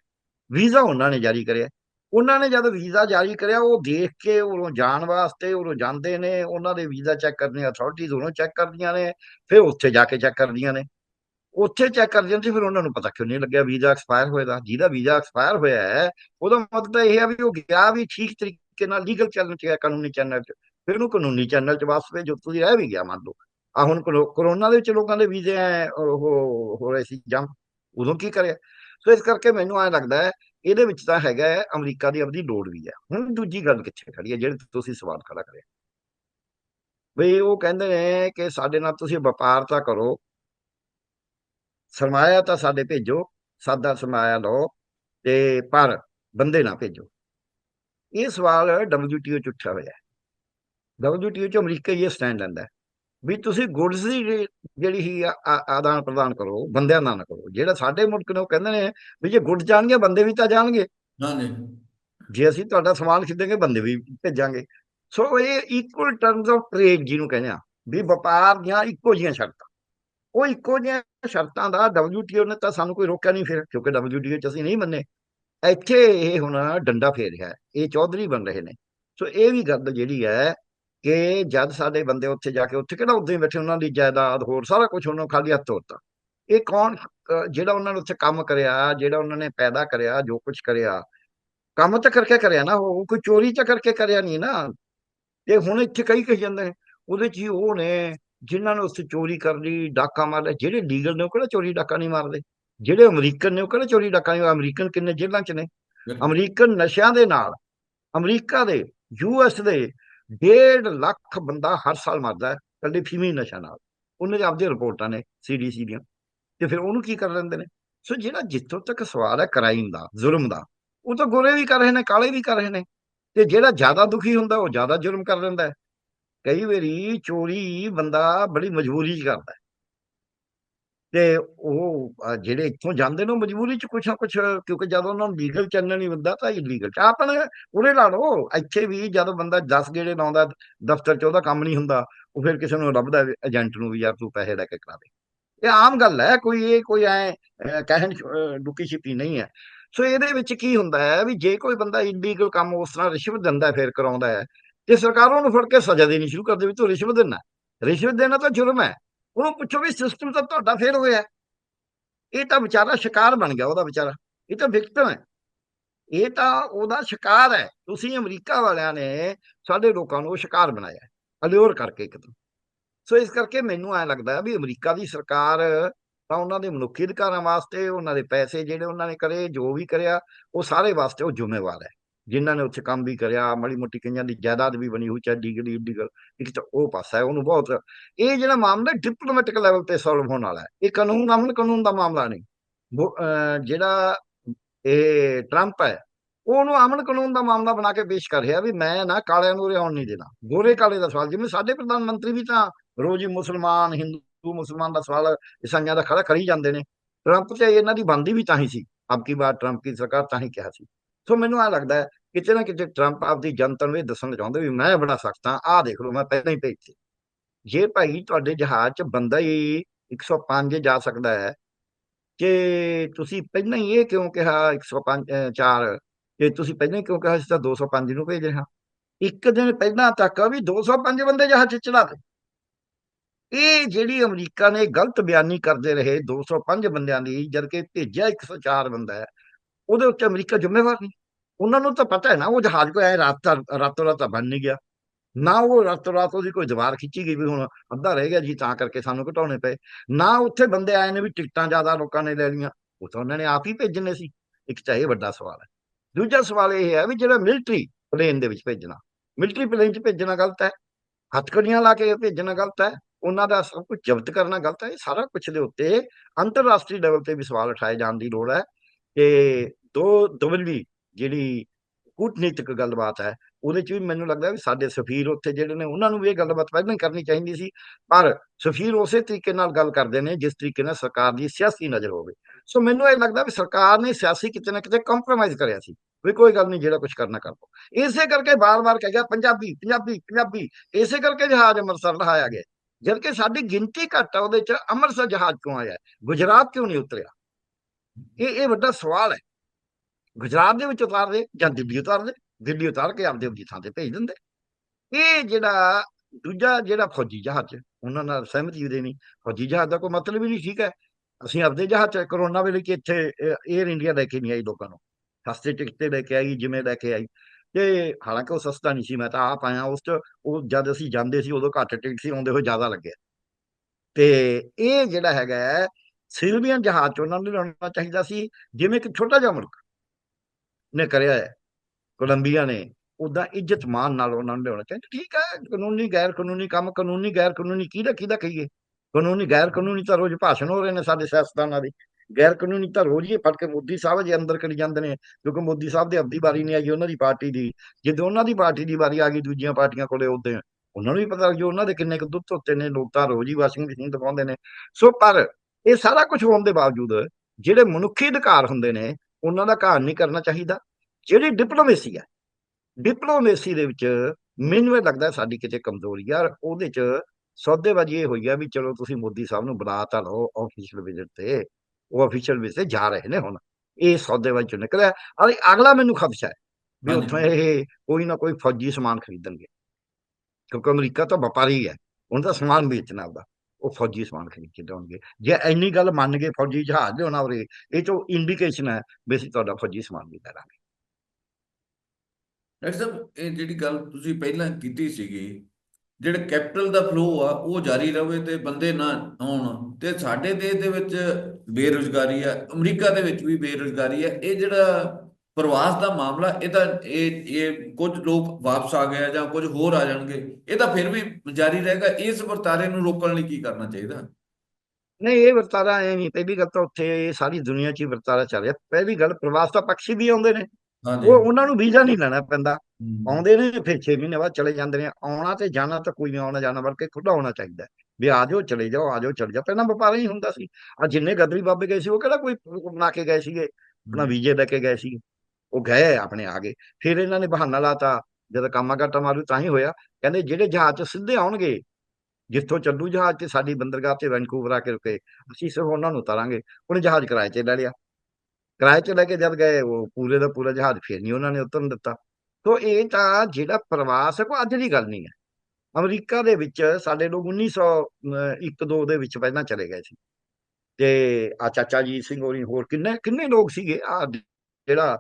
ਵੀਜ਼ਾ ਉਹਨਾਂ ਨੇ ਜਾਰੀ ਕਰਿਆ। ਉਹਨਾਂ ਨੇ ਜਦ ਵੀਜ਼ਾ ਜਾਰੀ ਕਰਿਆ, ਉਹ ਦੇਖ ਕੇ ਉਰੋਂ ਜਾਣ ਵਾਸਤੇ ਉਰੋਂ ਜਾਂਦੇ ਨੇ। ਉਹਨਾਂ ਦੇ ਵੀਜ਼ਾ ਚੈੱਕ ਕਰਨੇ ਅਥਾਰਟੀਜ਼ ਉਹਨੂੰ ਚੈੱਕ ਕਰਦੀਆਂ ਨੇ, ਫਿਰ ਉੱਥੇ ਜਾ ਕੇ ਚੈੱਕ ਕਰਦੀਆਂ ਨੇ। ਉੱਥੇ ਚੈੱਕ ਕਰਦੀਆਂ ਸੀ ਫਿਰ ਉਹਨਾਂ ਨੂੰ ਪਤਾ ਕਿਉਂ ਨਹੀਂ ਲੱਗਿਆ ਵੀਜ਼ਾ ਐਕਸਪਾਇਰ ਹੋਇਆ ਦਾ। ਜਿਹਦਾ ਵੀਜ਼ਾ ਐਕਸਪਾਇਰ ਹੋਇਆ ਹੈ, ਉਹਦਾ ਮਤਲਬ ਇਹ ਹੈ ਵੀ ਉਹ ਗਿਆ ਵੀ ਠੀਕ ਤਰੀਕੇ ਨਾਲ ਲੀਗਲ ਚੈਨਲ ਚ ਗਿਆ ਕਾਨੂੰਨੀ ਚੈਨਲ ਚ। ਫਿਰ ਉਹਨੂੰ ਕਾਨੂੰਨੀ ਚੈਨਲ ਚ ਵਾਪਸ ਭੇਜੋ, ਤੁਸੀਂ ਰਹਿ ਵੀ ਗਿਆ ਮੰਨ ਲਓ। ਆ ਹੁਣ ਕਰੋਨਾ ਦੇ ਵਿੱਚ ਲੋਕਾਂ ਦੇ ਵੀਜ਼ੇ ਉਹ ਹੋ ਰਹੇ ਸੀ ਜੰਮ ਉਦੋਂ ਕੀ ਕਰਿਆ? ਸੋ ਇਸ ਕਰਕੇ ਮੈਨੂੰ ਐ ਲੱਗਦਾ ਹੈ, ਇਹਦੇ ਵਿੱਚ ਤਾਂ ਹੈਗਾ ਹੈ, ਅਮਰੀਕਾ ਦੀ ਆਪਣੀ ਲੋੜ ਵੀ ਹੈ। ਹੁਣ ਦੂਜੀ ਗੱਲ ਕਿੱਥੇ ਖੜੀ ਹੈ, ਜਿਹੜੇ ਤੁਸੀਂ ਸਵਾਲ ਖੜਾ ਕਰਿਆ। ਵੀ ਉਹ ਕਹਿੰਦੇ ਨੇ ਕਿ ਸਾਡੇ ਨਾਲ ਤੁਸੀਂ ਵਪਾਰ ਤਾਂ ਕਰੋ ਸਰਮਾਇਆ ਤਾਂ ਸਾਡੇ ਭੇਜੋ ਸਾਦਾ ਸਰਮਾਇਆ ਲਓ ਤੇ ਪਰ ਬੰਦੇ ਨਾ ਭੇਜੋ। ਇਹ ਸਵਾਲ WTO ਚ ਉੱਠਿਆ ਹੋਇਆ ਹੈ। WTO ਚ ਅਮਰੀਕਾ ਇਹ ਸਟੈਂਡ ਲੈਂਦਾ ਹੈ ਵੀ ਤੁਸੀਂ ਗੁੱਡਸ ਦੀ ਜਿਹੜੀ- ਹੀ ਆਦਾਨ ਪ੍ਰਦਾਨ ਕਰੋ ਬੰਦਿਆਂ ਨਾਲ ਨਾ ਕਰੋ। ਜਿਹੜਾ ਸਾਡੇ ਮੁਲਕ ਨੇ ਉਹ ਕਹਿੰਦੇ ਨੇ ਵੀ ਜੇ ਗੁੱਡ ਜਾਣਗੇ ਬੰਦੇ ਵੀ ਤਾਂ ਜਾਣਗੇ। ਹਾਂਜੀ ਜੇ ਅਸੀਂ ਤੁਹਾਡਾ ਸਮਾਨ ਖਰੀਦਾਂਗੇ ਬੰਦੇ ਵੀ ਭੇਜਾਂਗੇ। ਸੋ ਇਹ ਇਕੁਅਲ ਟਰਮਸ ਆਫ ਟ੍ਰੇਡ ਜਿਹਨੂੰ ਕਹਿੰਦੇ ਆ ਵੀ ਵਪਾਰ ਦੀਆਂ ਇੱਕੋ ਜਿਹੀਆਂ ਸ਼ਰਤਾਂ। ਉਹ ਇੱਕੋ ਜਿਹੀਆਂ ਸ਼ਰਤਾਂ ਦਾ WTO ਨੇ ਤਾਂ ਸਾਨੂੰ ਕੋਈ ਰੋਕਿਆ ਨਹੀਂ ਫਿਰ, ਕਿਉਂਕਿ WTO ਚ ਅਸੀਂ ਨਹੀਂ ਮੰਨੇ। ਇੱਥੇ ਇਹ ਹੁਣ ਡੰਡਾ ਫੇਰ ਰਿਹਾ, ਇਹ ਚੌਧਰੀ ਬਣ ਰਹੇ ਨੇ। ਸੋ ਇਹ ਵੀ ਗੱਲ ਜਿਹੜੀ ਹੈ ਕਿ ਜਦ ਸਾਡੇ ਬੰਦੇ ਉੱਥੇ ਜਾ ਕੇ ਉੱਥੇ ਕਿਹੜਾ ਉਦਾਂ ਹੀ ਬੈਠੇ, ਉਹਨਾਂ ਦੀ ਜਾਇਦਾਦ ਹੋਰ ਸਾਰਾ ਕੁਝ ਉਹਨਾਂ ਨੂੰ ਖਾਲੀ ਹੱਥ ਹੋਤਾ ਇਹ ਕੌਣ ਜਿਹੜਾ ਉਹਨਾਂ ਨੇ ਉੱਥੇ ਕੰਮ ਕਰਿਆ, ਜਿਹੜਾ ਉਹਨਾਂ ਨੇ ਪੈਦਾ ਕਰਿਆ, ਜੋ ਕੁਝ ਕਰਿਆ, ਕੰਮ ਤਾਂ ਕਰਕੇ ਕਰਿਆ ਨਾ ਉਹ, ਕੋਈ ਚੋਰੀ ਤਾਂ ਕਰਕੇ ਕਰਿਆ ਨਹੀਂ ਨਾ। ਤੇ ਹੁਣ ਇੱਥੇ ਕਈ ਕਹੀ ਜਾਂਦੇ ਨੇ, ਉਹਦੇ ਚ ਹੀ ਉਹ ਨੇ ਜਿਨ੍ਹਾਂ ਨੇ ਉੱਥੇ ਚੋਰੀ ਕਰ ਲਈ ਡਾਕਾ ਮਾਰ ਲਿਆ ਜਿਹੜੇ ਲੀਗਲ ਨੇ ਉਹ ਕਿਹੜਾ ਚੋਰੀ ਡਾਕਾ ਨਹੀਂ ਮਾਰਦੇ? ਜਿਹੜੇ ਅਮਰੀਕਨ ਨੇ ਉਹ ਕਿਹੜਾ ਚੋਰੀ ਡਾਕਾ ਨਹੀਂ ਅਮਰੀਕਨ ਕਿੰਨੇ ਜੇਲ੍ਹਾਂ ਚ ਨੇ? ਅਮਰੀਕਨ ਨਸ਼ਿਆਂ ਦੇ ਨਾਲ ਅਮਰੀਕਾ ਦੇ ਯੂਐਸ ਦੇ 1.5 ਲੱਖ ਬੰਦਾ ਹਰ ਸਾਲ ਮਰਦਾ ਹੈ ਕੱਲੇ ਫੀਮੀ ਨਸ਼ਾ ਨਾਲ। ਉਹਨਾਂ ਦੇ ਆਪਦੇ ਰਿਪੋਰਟਾਂ ਨੇ ਸੀਡੀਸੀ ਦੀਆਂ। ਤੇ ਫਿਰ ਉਹਨੂੰ ਕੀ ਕਰ ਲੈਂਦੇ ਨੇ? ਸੋ ਜਿਹੜਾ ਜਿੱਥੋਂ ਤੱਕ ਸਵਾਲ ਹੈ ਕ੍ਰਾਈਮ ਦਾ ਜ਼ੁਲਮ ਦਾ ਉਹ ਤਾਂ ਗੋਰੇ ਵੀ ਕਰ ਰਹੇ ਨੇ ਕਾਲੇ ਵੀ ਕਰ ਰਹੇ ਨੇ। ਤੇ ਜਿਹੜਾ ਜ਼ਿਆਦਾ ਦੁਖੀ ਹੁੰਦਾ ਉਹ ਜ਼ਿਆਦਾ ਜ਼ੁਲਮ ਕਰ ਲੈਂਦਾ ਹੈ। ਕਈ ਵਾਰੀ ਚੋਰੀ ਬੰਦਾ ਬੜੀ ਮਜਬੂਰੀ 'ਚ ਕਰਦਾ ਤੇ ਉਹ ਜਿਹੜੇ ਇੱਥੋਂ ਜਾਂਦੇ ਨੇ, ਉਹ ਮਜਬੂਰੀ 'ਚ ਕੁਛ ਨਾ ਕੁਛ, ਕਿਉਂਕਿ ਜਦੋਂ ਉਹਨਾਂ ਨੂੰ ਲੀਗਲ ਚੱਲਣਾ ਨਹੀਂ ਹੁੰਦਾ, ਤਾਂ ਇਲੀਗਲ ਚ। ਆਪਣੇ ਉਰੇ ਲਾ ਲਓ, ਇੱਥੇ ਵੀ ਜਦੋਂ ਬੰਦਾ 10 ਗੇੜੇ ਲਾਉਂਦਾ, ਦਫ਼ਤਰ 'ਚ ਉਹਦਾ ਕੰਮ ਨਹੀਂ ਹੁੰਦਾ, ਉਹ ਫਿਰ ਕਿਸੇ ਨੂੰ ਲੱਭਦਾ ਏਜੰਟ ਨੂੰ ਵੀ, ਯਾਰ ਤੂੰ ਪੈਸੇ ਲੈ ਕੇ ਕਰਾ ਦੇ। ਇਹ ਆਮ ਗੱਲ ਹੈ, ਕੋਈ ਇਹ, ਕੋਈ ਐ ਕਹਿਣ ਡੁੱਕੀ ਛਿਪੀ ਨਹੀਂ ਹੈ। ਸੋ ਇਹਦੇ ਵਿੱਚ ਕੀ ਹੁੰਦਾ ਹੈ ਵੀ ਜੇ ਕੋਈ ਬੰਦਾ ਇਲੀਗਲ ਕੰਮ ਉਸ ਤਰ੍ਹਾਂ ਰਿਸ਼ਵਤ ਦਿੰਦਾ ਫਿਰ ਕਰਾਉਂਦਾ ਹੈ ਤੇ ਸਰਕਾਰ ਉਹਨੂੰ ਫੜ ਕੇ ਸਜ਼ਾ ਦੇਣੀ ਸ਼ੁਰੂ ਕਰ ਦੇ ਵੀ ਤੂੰ ਰਿਸ਼ਵਤ ਦੇਣਾ। ਰਿਸ਼ਵਤ ਦੇਣਾ ਤਾਂ ਜੁਰਮ ਹੈ। ਉਹਨੂੰ ਪੁੱਛੋ ਵੀ ਸਿਸਟਮ ਤਾਂ ਤੁਹਾਡਾ ਫੇਲ ਹੋਇਆ ਇਹ ਤਾਂ ਵਿਚਾਰਾ ਸ਼ਿਕਾਰ ਬਣ ਗਿਆ ਉਹਦਾ ਵਿਚਾਰਾ। ਇਹ ਤਾਂ ਵਿਕਟਮ ਹੈ। ਇਹ ਤਾਂ ਉਹਦਾ ਸ਼ਿਕਾਰ ਹੈ। ਤੁਸੀਂ ਅਮਰੀਕਾ ਵਾਲਿਆਂ ਨੇ ਸਾਡੇ ਲੋਕਾਂ ਨੂੰ ਉਹ ਸ਼ਿਕਾਰ ਬਣਾਇਆ ਅਲਿਓਰ ਕਰਕੇ ਇੱਕਦਮ ਸੋ ਇਸ ਕਰਕੇ ਮੈਨੂੰ ਐ ਲੱਗਦਾ ਵੀ ਅਮਰੀਕਾ ਦੀ ਸਰਕਾਰ ਤਾਂ ਉਹਨਾਂ ਦੇ ਮਨੁੱਖੀ ਅਧਿਕਾਰਾਂ ਵਾਸਤੇ, ਉਹਨਾਂ ਦੇ ਪੈਸੇ ਜਿਹੜੇ ਉਹਨਾਂ ਨੇ ਕਰੇ, ਜੋ ਵੀ ਕਰਿਆ, ਉਹ ਸਾਰੇ ਵਾਸਤੇ ਉਹ ਜ਼ਿੰਮੇਵਾਰ ਹੈ। ਜਿਨ੍ਹਾਂ ਨੇ ਉੱਥੇ ਕੰਮ ਵੀ ਕਰਿਆ, ਮਾੜੀ ਮੋਟੀ ਕਈਆਂ ਦੀ ਜਾਇਦਾਦ ਵੀ ਬਣੀ ਹੋਈ, ਚਾਹੇ ਲੀਗਲ ਇਲੀਗਲ ਇੱਕ ਤਾਂ ਉਹ ਪਾਸਾ ਹੈ, ਉਹਨੂੰ ਬਹੁਤ ਇਹ ਜਿਹੜਾ ਮਾਮਲਾ ਡਿਪਲੋਮੈਟਿਕ ਲੈਵਲ ਤੇ ਸੋਲਵ ਹੋਣ ਵਾਲਾ ਹੈ। ਇਹ ਕਾਨੂੰਨ ਅਮਨ ਕਾਨੂੰਨ ਦਾ ਮਾਮਲਾ ਨਹੀਂ। ਬੋ- ਜਿਹੜਾ ਇਹ ਟਰੰਪ ਹੈ, ਉਹਨੂੰ ਅਮਨ ਕਾਨੂੰਨ ਦਾ ਮਾਮਲਾ ਬਣਾ ਕੇ ਪੇਸ਼ ਕਰ ਰਿਹਾ ਵੀ ਮੈਂ ਨਾ ਕਾਲਿਆਂ ਨੂੰ ਰਿਹਾਉਣ ਨਹੀਂ ਦੇਣਾ। ਗੋਰੇ ਕਾਲੇ ਦਾ ਸਵਾਲ, ਜਿਵੇਂ ਸਾਡੇ ਪ੍ਰਧਾਨ ਮੰਤਰੀ ਵੀ ਤਾਂ ਰੋਜ਼ ਹੀ ਮੁਸਲਮਾਨ, ਹਿੰਦੂ ਮੁਸਲਮਾਨ ਦਾ ਸਵਾਲ ਇਸਾਈਆਂ ਦਾ ਖੜਾ ਕਰੀ ਜਾਂਦੇ ਨੇ। ਟਰੰਪ ਤੇ ਇਹਨਾਂ ਦੀ ਬੰਦੀ ਵੀ ਤਾਂ ਹੀ ਸੀ। ਅਬ ਕੀ ਬਾਤ ਟਰੰਪ ਦੀ ਸਰਕਾਰ ਤਾਂ ਹੀ ਕਿਹਾ ਸੀ। ਸੋ ਮੈਨੂੰ ਆ ਲੱਗਦਾ ਹੈ ਕਿਤੇ ਨਾ ਕਿਤੇ ਟਰੰਪ ਆਪਦੀ ਜਨਤਾ ਨੂੰ ਇਹ ਦੱਸਣਾ ਚਾਹੁੰਦੇ ਵੀ ਮੈਂ ਬਣਾ ਸਕਦਾ ਆਹ ਦੇਖ ਲਓ ਮੈਂ ਪਹਿਲਾਂ ਹੀ ਭੇਜਤੀ। ਜੇ ਭਾਈ ਤੁਹਾਡੇ ਜਹਾਜ਼ 'ਚ ਬੰਦਾ ਹੀ 105 ਜਾ ਸਕਦਾ ਹੈ ਕਿ ਤੁਸੀਂ ਪਹਿਲਾਂ ਹੀ ਇਹ ਕਿਉਂ ਕਿਹਾ 105 4 ਕਿ ਤੁਸੀਂ ਪਹਿਲਾਂ ਹੀ ਕਿਉਂ ਕਿਹਾ ਸੀ ਤਾਂ 205 ਨੂੰ ਭੇਜ ਰਿਹਾ? ਇੱਕ ਦਿਨ ਪਹਿਲਾਂ ਤੱਕ ਵੀ 205 ਬੰਦੇ ਜਹਾਜ਼ 'ਚ ਚੜਾ ਦੇ। ਇਹ ਜਿਹੜੀ ਅਮਰੀਕਾ ਨੇ ਗਲਤ ਬਿਆਨੀ ਕਰਦੇ ਰਹੇ 205 ਬੰਦਿਆਂ ਦੀ ਜਦ ਕਿ ਭੇਜਿਆ 104 ਬੰਦਾ ਹੈ, ਉਹਦੇ ਉੱਤੇ ਅਮਰੀਕਾ ਜ਼ਿੰਮੇਵਾਰ ਨਹੀਂ। ਉਹਨਾਂ ਨੂੰ ਤਾਂ ਪਤਾ ਹੈ ਨਾ, ਉਹ ਜਹਾਜ਼ ਕੋਈ ਐ ਰਾਤ ਰਾਤੋਂ ਰਾਤ ਬਣ ਨਹੀਂ ਗਿਆ। ਨਾ ਉਹ ਰਾਤੋਂ ਰਾਤ ਉਹਦੀ ਕੋਈ ਦੀਵਾਰ ਖਿੱਚੀ ਗਈ ਵੀ ਹੁਣ ਅੱਧਾ ਰਹਿ ਗਿਆ ਜੀ, ਤਾਂ ਕਰਕੇ ਸਾਨੂੰ ਘਟਾਉਣੇ ਪਏ। ਨਾ ਉੱਥੇ ਬੰਦੇ ਆਏ ਨੇ ਵੀ ਟਿਕਟਾਂ ਜ਼ਿਆਦਾ ਲੋਕਾਂ ਨੇ ਲੈ ਲਈਆਂ, ਉਹ ਤਾਂ ਉਹਨਾਂ ਨੇ ਆਪ ਹੀ ਭੇਜਣੇ ਸੀ। ਇੱਕ ਤਾਂ ਇਹ ਵੱਡਾ ਸਵਾਲ ਹੈ। ਦੂਜਾ ਸਵਾਲ ਇਹ ਹੈ ਵੀ ਜਿਹੜਾ ਮਿਲਟਰੀ ਪਲੇਨ ਦੇ ਵਿੱਚ ਭੇਜਣਾ, ਮਿਲਟਰੀ ਪਲੇਨ 'ਚ ਭੇਜਣਾ ਗਲਤ ਹੈ? ਹੱਥਕੜੀਆਂ ਲਾ ਕੇ ਭੇਜਣਾ ਗਲਤ ਹੈ? ਉਹਨਾਂ ਦਾ ਸਭ ਕੁਝ ਜ਼ਬਤ ਕਰਨਾ ਗਲਤ ਹੈ? ਇਹ ਸਾਰਾ ਕੁਝ ਦੇ ਉੱਤੇ ਅੰਤਰਰਾਸ਼ਟਰੀ ਲੈਵਲ ਤੇ ਵੀ ਸਵਾਲ ਉਠਾਏ ਜਾਣ ਦੀ ਲੋੜ ਹੈ ਕਿ ਦੋ ਦਵਲੀ ਜਿਹੜੀ ਕੂਟਨੀਤਿਕ ਗੱਲਬਾਤ ਹੈ, ਉਹਦੇ ਚ ਵੀ ਮੈਨੂੰ ਲੱਗਦਾ ਵੀ ਸਾਡੇ ਸਫੀਰ ਉੱਥੇ ਜਿਹੜੇ ਨੇ, ਉਹਨਾਂ ਨੂੰ ਵੀ ਇਹ ਗੱਲਬਾਤ ਪਹਿਲਾਂ ਹੀ ਕਰਨੀ ਚਾਹੀਦੀ ਸੀ। ਪਰ ਸਫੀਰ ਉਸੇ ਤਰੀਕੇ ਨਾਲ ਗੱਲ ਕਰਦੇ ਨੇ, ਜਿਸ ਤਰੀਕੇ ਨਾਲ ਸਰਕਾਰ ਦੀ ਸਿਆਸੀ ਨਜ਼ਰ ਹੋਵੇ। ਸੋ ਮੈਨੂੰ ਇਹ ਲੱਗਦਾ ਵੀ ਸਰਕਾਰ ਨੇ ਸਿਆਸੀ ਕਿਤੇ ਨਾ ਕਿਤੇ ਕੰਪਰੋਮਾਈਜ਼ ਕਰਿਆ ਸੀ, ਵੀ ਕੋਈ ਗੱਲ ਨਹੀਂ ਜਿਹੜਾ ਕੁਝ ਕਰਨਾ ਕਰ ਲਓ। ਇਸੇ ਕਰਕੇ ਬਾਰ-ਬਾਰ ਕਹਿ ਗਿਆ, ਪੰਜਾਬੀ ਪੰਜਾਬੀ ਪੰਜਾਬੀ। ਇਸੇ ਕਰਕੇ ਜਹਾਜ਼ ਅੰਮ੍ਰਿਤਸਰ ਲਹਾਇਆ ਗਿਆ। ਜਦ ਕਿ ਸਾਡੀ ਗਿਣਤੀ ਘੱਟ ਆ, ਉਹਦੇ ਚ ਅੰਮ੍ਰਿਤਸਰ ਜਹਾਜ਼ ਕਿਉਂ ਆਇਆ? ਗੁਜਰਾਤ ਕਿਉਂ ਨਹੀਂ ਉਤਰਿਆ? ਇਹ ਇਹ ਵੱਡਾ ਸਵਾਲ ਹੈ। ਗੁਜਰਾਤ ਦੇ ਵਿੱਚ ਉਤਾਰਦੇ ਜਾਂ ਦਿੱਲੀ ਉਤਾਰਦੇ, ਦਿੱਲੀ ਉਤਾਰ ਕੇ ਆਪਦੇ ਆਪਦੀ ਥਾਂ ਤੇ ਭੇਜ ਦਿੰਦੇ। ਇਹ ਜਿਹੜਾ ਦੂਜਾ ਜਿਹੜਾ ਫੌਜੀ ਜਹਾਜ਼ ਉਹਨਾਂ ਨਾਲ ਸਹਿਮਤੀ ਦੇਣੀ। ਫੌਜੀ ਜਹਾਜ਼ ਦਾ ਕੋਈ ਮਤਲਬ ਹੀ ਨਹੀਂ ਠੀਕ ਹੈ। ਅਸੀਂ ਆਪਦੇ ਜਹਾਜ਼ ਚ ਕਰੋਨਾ ਵੇਲੇ ਕਿ ਇੱਥੇ 에ਅਰ ਇੰਡੀਆ ਲੈ ਕੇ ਨਹੀਂ ਆਈ ਲੋਕਾਂ ਨੂੰ। ਸਸਤੇ ਟਿਕਟ ਤੇ ਲੈ ਕੇ ਆਈ, ਜਿਵੇਂ ਲੈ ਕੇ ਆਈ। ਤੇ ਹਾਲਾਂਕਿ ਉਹ ਸਸਤਾ ਨਹੀਂ ਸੀ, ਮੈਂ ਤਾਂ ਆਪ ਆਇਆ ਉਸ ਚ। ਉਹ ਜਦ ਅਸੀਂ ਜਾਂਦੇ ਸੀ, ਉਦੋਂ ਘੱਟ ਟਿਕਟ ਸੀ ਆਉਂਦੇ ਹੋਏ ਜ਼ਿਆਦਾ ਲੱਗਿਆ। ਤੇ ਇਹ ਜਿਹੜਾ ਹੈਗਾ ਸਿਲਵੀਅਨ ਜਹਾਜ਼ ਚ ਉਹਨਾਂ ਨੂੰ ਲੈਣਾ ਚਾਹੀਦਾ ਸੀ। ਜਿਵੇਂ ਕਿ ਛੋਟਾ ਜਿਹਾ ਮੁਲਕ। ਨੇ ਕਰਿਆ ਹੈ, ਕੋਲੰਬੀਆ ਨੇ ਉਦਾਂ ਇੱਜ਼ਤ ਮਾਨ ਨਾਲ ਉਹਨਾਂ ਨੂੰ ਲਿਆਉਣਾ ਚਾਹੀਦਾ। ਠੀਕ ਹੈ, ਕਾਨੂੰਨੀ ਗੈਰ ਕਾਨੂੰਨੀ ਕੰਮ, ਕਾਨੂੰਨੀ ਗੈਰ ਕਾਨੂੰਨੀ ਕਿਹਦਾ ਕਿਹਦਾ ਕਹੀਏ? ਕਾਨੂੰਨੀ ਗੈਰ ਕਾਨੂੰਨੀ ਤਾਂ ਰੋਜ਼ ਭਾਸ਼ਣ ਹੋ ਰਹੇ ਨੇ ਸਾਡੇ ਸਿਆਸਤਦਾਨਾਂ ਦੇ। ਗੈਰ ਕਾਨੂੰਨੀ ਤਾਂ ਰੋਜ਼ ਹੀ ਫੜ ਕੇ ਮੋਦੀ ਸਾਹਿਬ ਜੇ ਅੰਦਰ ਕਰੀ ਜਾਂਦੇ ਨੇ, ਕਿਉਂਕਿ ਮੋਦੀ ਸਾਹਿਬ ਦੇ ਆਪਦੀ ਵਾਰੀ ਨਹੀਂ ਆਈ ਉਹਨਾਂ ਦੀ ਪਾਰਟੀ ਦੀ। ਜਦੋਂ ਉਹਨਾਂ ਦੀ ਪਾਰਟੀ ਦੀ ਵਾਰੀ ਆ ਗਈ, ਦੂਜੀਆਂ ਪਾਰਟੀਆਂ ਕੋਲੇ ਉਦੋਂ ਉਹਨਾਂ ਨੂੰ ਵੀ ਪਤਾ ਜੋ ਉਹਨਾਂ ਦੇ ਕਿੰਨੇ ਕੁ ਦੁੱਧ ਧੋਤੇ ਨੇ, ਲੋਕ ਤਾਂ ਰੋਜ਼ ਹੀ ਵਾਸ਼ਿੰਗ ਮਸ਼ੀਨ ਦਿਖਾਉਂਦੇ ਨੇ। ਸੋ ਪਰ ਇਹ ਸਾਰਾ ਕੁਝ ਹੋਣ ਦੇ ਬਾਵਜੂਦ ਜਿਹੜੇ ਮਨੁੱਖੀ ਅਧਿਕਾਰ ਹੁੰਦੇ ਨੇ ਉਹਨਾਂ ਦਾ ਘਾਣ ਨਹੀਂ ਕਰਨਾ ਚਾਹੀਦਾ ਜਿਹੜੀ ਡਿਪਲੋਮੇਸੀ ਹੈ ਡਿਪਲੋਮੇਸੀ ਦੇ ਵਿੱਚ ਮੈਨੂੰ ਇਹ ਲੱਗਦਾ ਸਾਡੀ ਕਿਤੇ ਕਮਜ਼ੋਰੀ ਆ ਉਹਦੇ ਚ ਸੌਦੇਬਾਜ਼ੀ ਇਹ ਹੋਈ ਆ ਵੀ ਚਲੋ ਤੁਸੀਂ ਮੋਦੀ ਸਾਹਿਬ ਨੂੰ ਬੁਲਾ ਤਾਂ ਲਓ ਆਫੀਸ਼ੀਅਲ ਵਿਜ਼ਿਟ ਤੇ ਉਹ ਅਫੀਸ਼ੀਅਲ ਵਿਜ਼ਿਟ ਤੇ ਜਾ ਰਹੇ ਨੇ ਹੁਣ ਇਹ ਸੌਦੇ ਵਜੋਂ ਨਿਕਲਿਆ ਔਰ ਅਗਲਾ ਮੈਨੂੰ ਖਦਸ਼ਾ ਹੈ ਵੀ। ਉੱਥੋਂ ਇਹ ਕੋਈ ਨਾ ਕੋਈ ਫੌਜੀ ਸਮਾਨ ਖਰੀਦਣਗੇ ਕਿਉਂਕਿ ਅਮਰੀਕਾ ਤਾਂ ਵਪਾਰੀ ਹੈ ਉਹਨਾਂ ਦਾ ਸਮਾਨ ਵੇਚਣਾ ਉਹਦਾ ਉਹ ਫੌਜੀ ਸਮਾਨ ਖਰੀਦ ਕੇ ਦੇਣਗੇ। ਜੇ ਇੰਨੀ ਗੱਲ ਮੰਨ ਗਏ ਫੌਜੀ ਜਹਾਜ਼ ਲਿਆਉਣਾ ਉਰੇ ਇਹ ਤੋਂ ਇੰਡੀਕੇਸ਼ਨ ਹੈ ਵੀ ਅਸੀਂ ਤੁਹਾਡਾ ਫੌਜੀ ਸਮਾਨ ਵੀ ਲੈ ਡਾਕਟਰ ਸਾਹਿਬ, ਇਹ ਜਿਹੜੀ ਗੱਲ ਤੁਸੀਂ ਪਹਿਲਾਂ ਕੀਤੀ ਸੀਗੀ, ਜਿਹੜਾ ਕੈਪੀਟਲ ਦਾ ਫਲੋ ਆ, ਉਹ ਜਾਰੀ ਰਹੇ ਤੇ ਬੰਦੇ ਨਾ ਆਉਣ। ਤੇ ਸਾਡੇ ਦੇਸ਼ ਦੇ ਵਿੱਚ ਬੇਰੁਜ਼ਗਾਰੀ ਆ, ਅਮਰੀਕਾ ਦੇ ਵਿੱਚ ਵੀ ਬੇਰੁਜ਼ਗਾਰੀ ਆ, ਇਹ ਜਿਹੜਾ ਪ੍ਰਵਾਸ ਦਾ ਮਾਮਲਾ ਇਹ ਤਾਂ ਇਹ ਇਹ ਕੁਝ ਲੋਕ ਵਾਪਸ ਆ ਗਏ ਜਾਂ ਕੁਝ ਹੋਰ ਆ ਜਾਣਗੇ। ਇਹ ਤਾਂ ਫਿਰ ਵੀ ਜਾਰੀ ਰਹੇਗਾ ਇਸ ਵਰਤਾਰੇ ਨੂੰ ਰੋਕਣ ਲਈ ਕੀ ਕਰਨਾ ਚਾਹੀਦਾ? ਨਹੀਂ ਇਹ ਵਰਤਾਰਾ ਐ ਨਹੀਂ ਪਹਿਲੀ ਗੱਲ ਤਾਂ ਉੱਥੇ ਇਹ ਸਾਰੀ ਦੁਨੀਆ 'ਚ ਹੀ ਵਰਤਾਰਾ ਚੱਲ ਰਿਹਾ। ਪਹਿਲੀ ਗੱਲ ਪ੍ਰਵਾਸ ਤਾਂ ਪਕਸ਼ੀ ਵੀ ਆਉਂਦੇ ਨੇ। ਉਹ ਉਹਨਾਂ ਨੂੰ ਵੀਜ਼ਾ ਨਹੀਂ ਲੈਣਾ ਪੈਂਦਾ। ਆਉਂਦੇ ਨੇ ਫਿਰ 6 ਮਹੀਨੇ ਬਾਅਦ ਚਲੇ ਜਾਂਦੇ ਨੇ। ਆਉਣਾ ਤੇ ਜਾਣਾ ਤਾਂ ਕੋਈ ਨਹੀਂ ਆਉਣਾ ਜਾਣਾ ਬਲਕਿ ਖੁੱਲਾ ਹੋਣਾ ਚਾਹੀਦਾ। ਵੀ ਆ ਜਾਓ ਚਲੇ ਜਾਓ ਆ ਜਾਓ ਚਲੇ ਜਾਓ। ਪਹਿਲਾਂ ਵਪਾਰ ਹੀ ਹੁੰਦਾ ਸੀ। ਆ ਜਿੰਨੇ ਗਦਰੀ ਬਾਬੇ ਗਏ ਸੀ ਉਹ ਕਿਹੜਾ ਕੋਈ ਬਣਾ ਕੇ ਗਏ ਸੀਗੇ? ਆਪਣਾ ਵੀਜ਼ੇ ਲੈ ਕੇ ਗਏ ਸੀ। ਉਹ ਗਏ ਆਪਣੇ ਆ ਗਏ। ਫਿਰ ਇਹਨਾਂ ਨੇ ਬਹਾਨਾ ਲਾਤਾ, ਜਦ ਕੰਮਾ ਘਾਟਾ ਮਾਰੂ ਤਾਂ ਹੀ ਹੋਇਆ। ਕਹਿੰਦੇ ਜਿਹੜੇ ਜਹਾਜ਼ 'ਚ ਸਿੱਧੇ ਆਉਣਗੇ, ਜਿੱਥੋਂ ਚੱਲੂ ਜਹਾਜ਼ ਤੇ ਸਾਡੀ ਬੰਦਰਗਾਹ ਤੇ ਵੈਨਕੂਵਰ ਆ ਕੇ ਰੁਕੇ, ਅਸੀਂ ਸਿਰਫ ਉਹਨਾਂ ਨੂੰ ਉਤਾਰਾਂਗੇ। ਉਹਨੇ ਜਹਾਜ਼ ਕਿਰਾਏ 'ਤੇ ਲੈ ਲਿਆ। ਕਿਰਾਏ 'ਤੇ ਲੈ ਕੇ ਜਦ ਗਏ, ਉਹ ਪੂਰੇ ਦਾ ਪੂਰਾ ਜਹਾਜ਼ ਫੇਰ ਨਹੀਂ ਉਹਨਾਂ ਨੇ ਉਤਰਨ ਦਿੱਤਾ। ਤੋ ਇਹ ਤਾਂ ਜਿਹੜਾ ਪ੍ਰਵਾਸ ਹੈ, ਕੋਈ ਅੱਜ ਦੀ ਗੱਲ ਨਹੀਂ ਹੈ। ਅਮਰੀਕਾ ਦੇ ਵਿੱਚ ਸਾਡੇ ਲੋਕ 1901 2 ਦੇ ਵਿੱਚ ਪਹਿਲਾਂ ਚਲੇ ਗਏ ਸੀ। ਤੇ ਆ ਚਾਚਾ ਜੀ ਸਿੰਘ ਹੋਰੀ ਹੋਰ ਕਿੰਨੇ ਕਿੰਨੇ ਲੋਕ ਸੀਗੇ। ਆ ਜਿਹੜਾ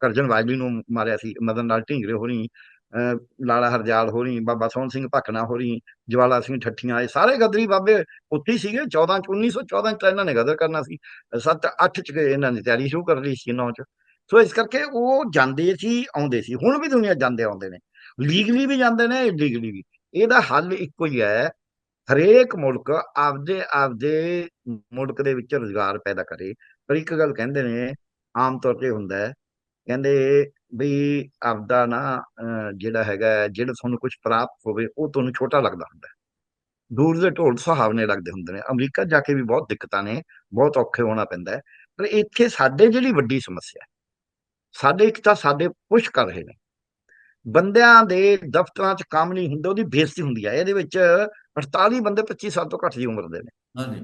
ਕਰਜਨ ਵਾਜਲੀ ਨੂੰ ਮਾਰਿਆ ਸੀ ਮਦਨ ਲਾਲ ਢੀਂਗਰੇ ਹੋਣੀ ਅਹ, ਲਾਲਾ ਹਰਜਾਲ ਹੋਣੀ ਬਾਬਾ ਸੋਹਣ ਸਿੰਘ ਭਕਨਾ ਹੋਣੀ ਜਵਾਲਾ ਸਿੰਘ ਠੱਠੀਆਂ ਇਹ ਸਾਰੇ ਗਦਰੀ ਬਾਬੇ ਉੱਥੇ ਸੀਗੇ 14 ਚ 1914 ਚ ਇਹਨਾਂ ਨੇ ਗਦਰ ਕਰਨਾ ਸੀ 7 8 ਚ ਇਹਨਾਂ ਨੇ ਤਿਆਰੀ ਸ਼ੁਰੂ ਕਰ ਲਈ ਸੀ 9 ਚ। ਸੋ ਇਸ ਕਰਕੇ ਉਹ ਜਾਂਦੇ ਸੀ ਆਉਂਦੇ ਸੀ ਹੁਣ ਵੀ ਦੁਨੀਆ ਜਾਂਦੇ ਆਉਂਦੇ ਨੇ ਲੀਗਲੀ ਵੀ ਜਾਂਦੇ ਨੇ ਇਲੀਗਲੀ ਵੀ। ਇਹਦਾ ਹੱਲ ਇੱਕੋ ਹੀ ਹੈ ਹਰੇਕ ਮੁਲਕ ਆਪਦੇ ਆਪਦੇ ਮੁਲਕ ਦੇ ਵਿੱਚ ਰੁਜ਼ਗਾਰ ਪੈਦਾ ਕਰੇ। ਪਰ ਇੱਕ ਗੱਲ ਕਹਿੰਦੇ ਨੇ ਆਮ ਤੌਰ ਤੇ ਹੁੰਦਾ ਹੈ। ਕਹਿੰਦੇ ਵੀ ਆਪਦਾ ਨਾ ਜਿਹੜਾ ਹੈਗਾ ਜਿਹੜਾ ਤੁਹਾਨੂੰ ਕੁਝ ਪ੍ਰਾਪਤ ਹੋਵੇ, ਉਹ ਤੁਹਾਨੂੰ ਛੋਟਾ ਲੱਗਦਾ ਹੁੰਦਾ ਦੂਰ ਦੇ ਢੋਲ ਸੁਹਾਵਣੇ ਲੱਗਦੇ ਹੁੰਦੇ ਨੇ। ਅਮਰੀਕਾ ਜਾ ਕੇ ਵੀ ਬਹੁਤ ਦਿੱਕਤਾਂ ਨੇ, ਬਹੁਤ ਔਖੇ ਹੋਣਾ ਪੈਂਦਾ ਹੈ। ਪਰ ਇੱਥੇ ਸਾਡੇ ਜਿਹੜੀ ਵੱਡੀ ਸਮੱਸਿਆ ਸਾਡੇ ਇੱਕ ਤਾਂ ਸਾਡੇ ਪੁਸ਼ ਕਰ ਰਹੇ ਨੇ। ਬੰਦਿਆਂ ਦੇ ਦਫ਼ਤਰਾਂ 'ਚ ਕੰਮ ਨਹੀਂ ਹੁੰਦਾ, ਉਹਦੀ ਬੇਇੱਜ਼ਤੀ ਹੁੰਦੀ ਹੈ। ਇਹਦੇ ਵਿੱਚ 48 ਬੰਦੇ 25 ਸਾਲ ਤੋਂ ਘੱਟ ਦੀ ਉਮਰ ਦੇ ਨੇ। ਹਾਂਜੀ।